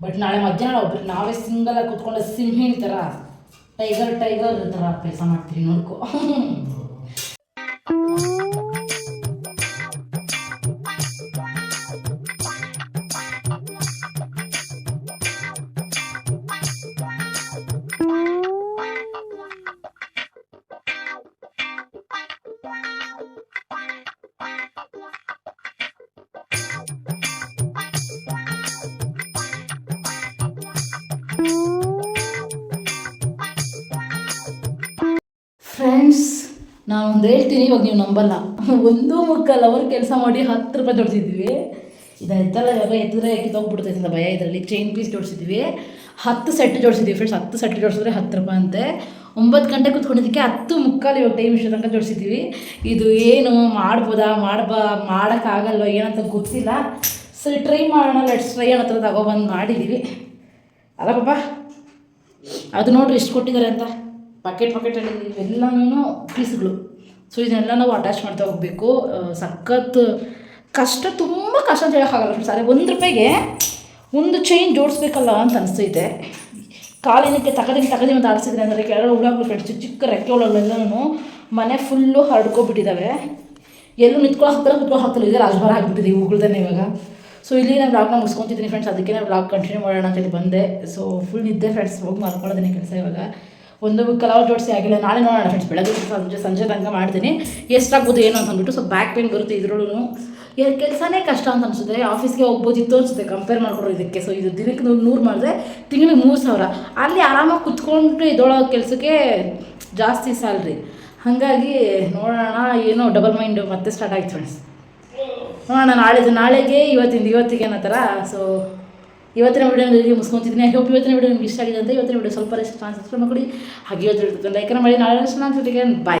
ಬಟ್ ನಾಳೆ ಮಧ್ಯಾಹ್ನ ಒಬ್ರು ನಾವೇ ಸಿಂಗಲಾಗಿ ಕೂತ್ಕೊಂಡು ಸಿಂಹಿಣಿ ಥರ ಟೈಗರ್ ಟೈಗರ್ ಥರ ಕೆಲಸ ಮಾಡ್ತೀವಿ ನೋಡ್ಕೊ. ನಾನು ಒಂದು ಹೇಳ್ತೀನಿ, ಇವಾಗ ನೀವು ನಂಬಲ್ಲ. [LAUGHS] ಒಂದು ಮುಕ್ಕಲ್ಲ, ಅವ್ರು ಕೆಲಸ ಮಾಡಿ ಹತ್ತು ರೂಪಾಯಿ ಜೋಡಿಸಿದ್ವಿ ಇದಾಯ್ತಲ್ಲ ಇವಾಗ ಎತ್ತಿದ್ರೆ ಕಿತ್ತೋಗ್ಬಿಡ್ತೈತೆ ಅಂತ ಭಯ ಇದರಲ್ಲಿ. ಚೈನ್ ಪೀಸ್ ಜೋಡಿಸಿದ್ವಿ ಹತ್ತು ಸೆಟ್ ಜೋಡಿಸಿದ್ವಿ ಫ್ರೆಂಡ್ಸ್ ಹತ್ತು ಸೆಟ್ ಜೋಡಿಸಿದ್ರೆ ಹತ್ತು ರೂಪಾಯಿ ಅಂತೆ. ಒಂಬತ್ತು ಗಂಟೆ ಕುತ್ಕೊಂಡಿದ್ದಕ್ಕೆ ಹತ್ತು ಮುಕ್ಕಾಲು ಇವಾಗ ಟೈಮ್ ಇಷ್ಟು ತನಕ ಜೋಡಿಸಿದ್ವಿ ಇದು ಏನು, ಮಾಡ್ಬೋದಾ, ಮಾಡ್ಬಾ, ಮಾಡೋಕ್ಕಾಗಲ್ವ, ಏನಂತ ಗೊತ್ತಿಲ್ಲ. ಸರಿ ಟ್ರೈ ಮಾಡೋಣ ಲೆಟ್ಸ್ ಟ್ರೈ ಅನ್ನೋ ಥರ ತಗೊಬಂದು ಮಾಡಿದ್ದೀವಿ. ಅಲ್ಲ ಪಾಪ, ಅದು ನೋಡ್ರಿ ಎಷ್ಟು ಕೊಟ್ಟಿದ್ದಾರೆ ಅಂತ. ಪಾಕೆಟ್ ಪಾಕೆಟಲ್ಲಿ ಇವೆಲ್ಲನೂ ಪೀಸ್ಗಳು ಸೊ ಇದನ್ನೆಲ್ಲ ನಾವು ಅಟ್ಯಾಚ್ ಮಾಡ್ತಾ ಹೋಗಬೇಕು. ಸಖತ್ ಕಷ್ಟ, ತುಂಬ ಕಷ್ಟ ಅಂತ ಹೇಳೋಕ್ಕಾಗಲ್ಲ ಫ್ರೆಂಡ್ಸ್ ಅದೇ ಒಂದು ರೂಪಾಯಿಗೆ ಒಂದು ಚೈನ್ ಜೋಡಿಸ್ಬೇಕಲ್ಲ ಅಂತ ಅನಿಸ್ತೈತೆ. ಕಾಲಿನಕ್ಕೆ ತಗದಿಂಗೆ ತಗದಿ ಅಂತ ಆಡಿಸಿದ್ರೆ ಅಂದರೆ ಕೆಳಗಡೆ ಹುಳಗಳು ಫ್ರೆಂಡ್ಸ್ ಚಿಕ್ಕ ರೆಕ್ಕೆ ಮನೆ ಫುಲ್ಲು ಹರಡ್ಕೊಬಿಟ್ಟಿದ್ದಾವೆ ಎಲ್ಲೂ ನಿಂತ್ಕೊಳ್ಳೋ ಹತ್ತಿರ ಕುತ್ಕೊಳ್ಳೋ ಹತ್ತಿರ ಇದೆ, ರಾಜಭಾರ ಆಗಿಬಿಟ್ಟಿದೆ ಇವುಗಳ್ದೇ ಇವಾಗ. ಸೊ ಇಲ್ಲಿ ನಾನು ಬ್ಲಾಗ್ನ ಮುಗಿಸ್ಕೊತಿದ್ದೀನಿ ಫ್ರೆಂಡ್ಸ್ ಅದಕ್ಕೆ ನಾನು ಬ್ಲಾಗ್ ಕಂಟಿನ್ಯೂ ಮಾಡೋಣ ಅಂತೇಳಿ ಬಂದೆ. ಸೊ ಫುಲ್ ನಿದ್ದೆ ಫ್ರೆಂಡ್ಸ್ ಹೋಗಿ ಮಾಡ್ಕೊಳ್ಳೋದೇನೆ ಕೆಲಸ ಇವಾಗ. ಒಂದು ಕೆಲವು ಜೋಡಿಸಿ ಆಗಿಲ್ಲ. ನಾಳೆ ನೋಡೋಣ ಫ್ರೆಂಡ್ಸ್ ಬೆಳಗ್ಗೆ ಸಂಜೆ ಸಂಜೆ ತನಕ ಮಾಡ್ತೀನಿ. ಎಷ್ಟಾಗ್ಬೋದು ಏನು ಅಂತ ಅಂದ್ಬಿಟ್ಟು ಸ್ವಲ್ಪ ಬ್ಯಾಕ್ ಪೇನ್ ಬರುತ್ತೆ ಇದ್ರಲ್ಲೂ ಕೆಲಸನೇ ಕಷ್ಟ ಅಂತ ಅನಿಸುತ್ತೆ. ಆಫೀಸ್ಗೆ ಹೋಗ್ಬೋದಿತ್ತು ಅನಿಸುತ್ತೆ. ಕಂಪೇರ್ ಮಾಡಿಕೊಡೋ ಇದಕ್ಕೆ. ಸೊ ಇದು ದಿನಕ್ಕೆ ನೂರು ನೂರು ಮಾಡಿದ್ರೆ ತಿಂಗಳಿಗೆ ಮೂರು ಸಾವಿರ. ಅಲ್ಲಿ ಆರಾಮಾಗಿ ಕುತ್ಕೊಂಡು ಇದೊಳಗೆ ಕೆಲಸಕ್ಕೆ ಜಾಸ್ತಿ ಸ್ಯಾಲ್ರಿ ಹಾಗಾಗಿ ನೋಡೋಣ, ಏನೋ ಡಬಲ್ ಮೈಂಡ್ ಮತ್ತೆ ಸ್ಟಾರ್ಟ್ ಆಯ್ತು ಫ್ರೆಂಡ್ಸ್ ನೋಡೋಣ, ನಾಳೆ ನಾಳೆಗೆ ಇವತ್ತಿಂದ ಇವತ್ತಿಗೆ ಅನ್ನೋ ಥರ ಸೊ ಇವತ್ತಿನ ವಿಡಿಯೋ ನಿಮಗೆ ಮುಸ್ಕೊಂತಿದ್ದೀನಿ ಐ ಹೋಪ್ ಇವತ್ತಿನ ವಿಡಿಯೋ ನಿಮ್ಗೆ ಇಷ್ಟ ಆಗಿದೆ ಅಂತ ಇವತ್ತಿನ ವಿಡಿಯೋ ಸ್ವಲ್ಪ ರೆಸ್ಟ್ ಮಾಡಿ ಹಾಗೆ ಇವತ್ತು ಲೈಕ್ ಮಾಡಿ. ನಾಳೆ ಚೆನ್ನಾಗಿ ಬಾಯ್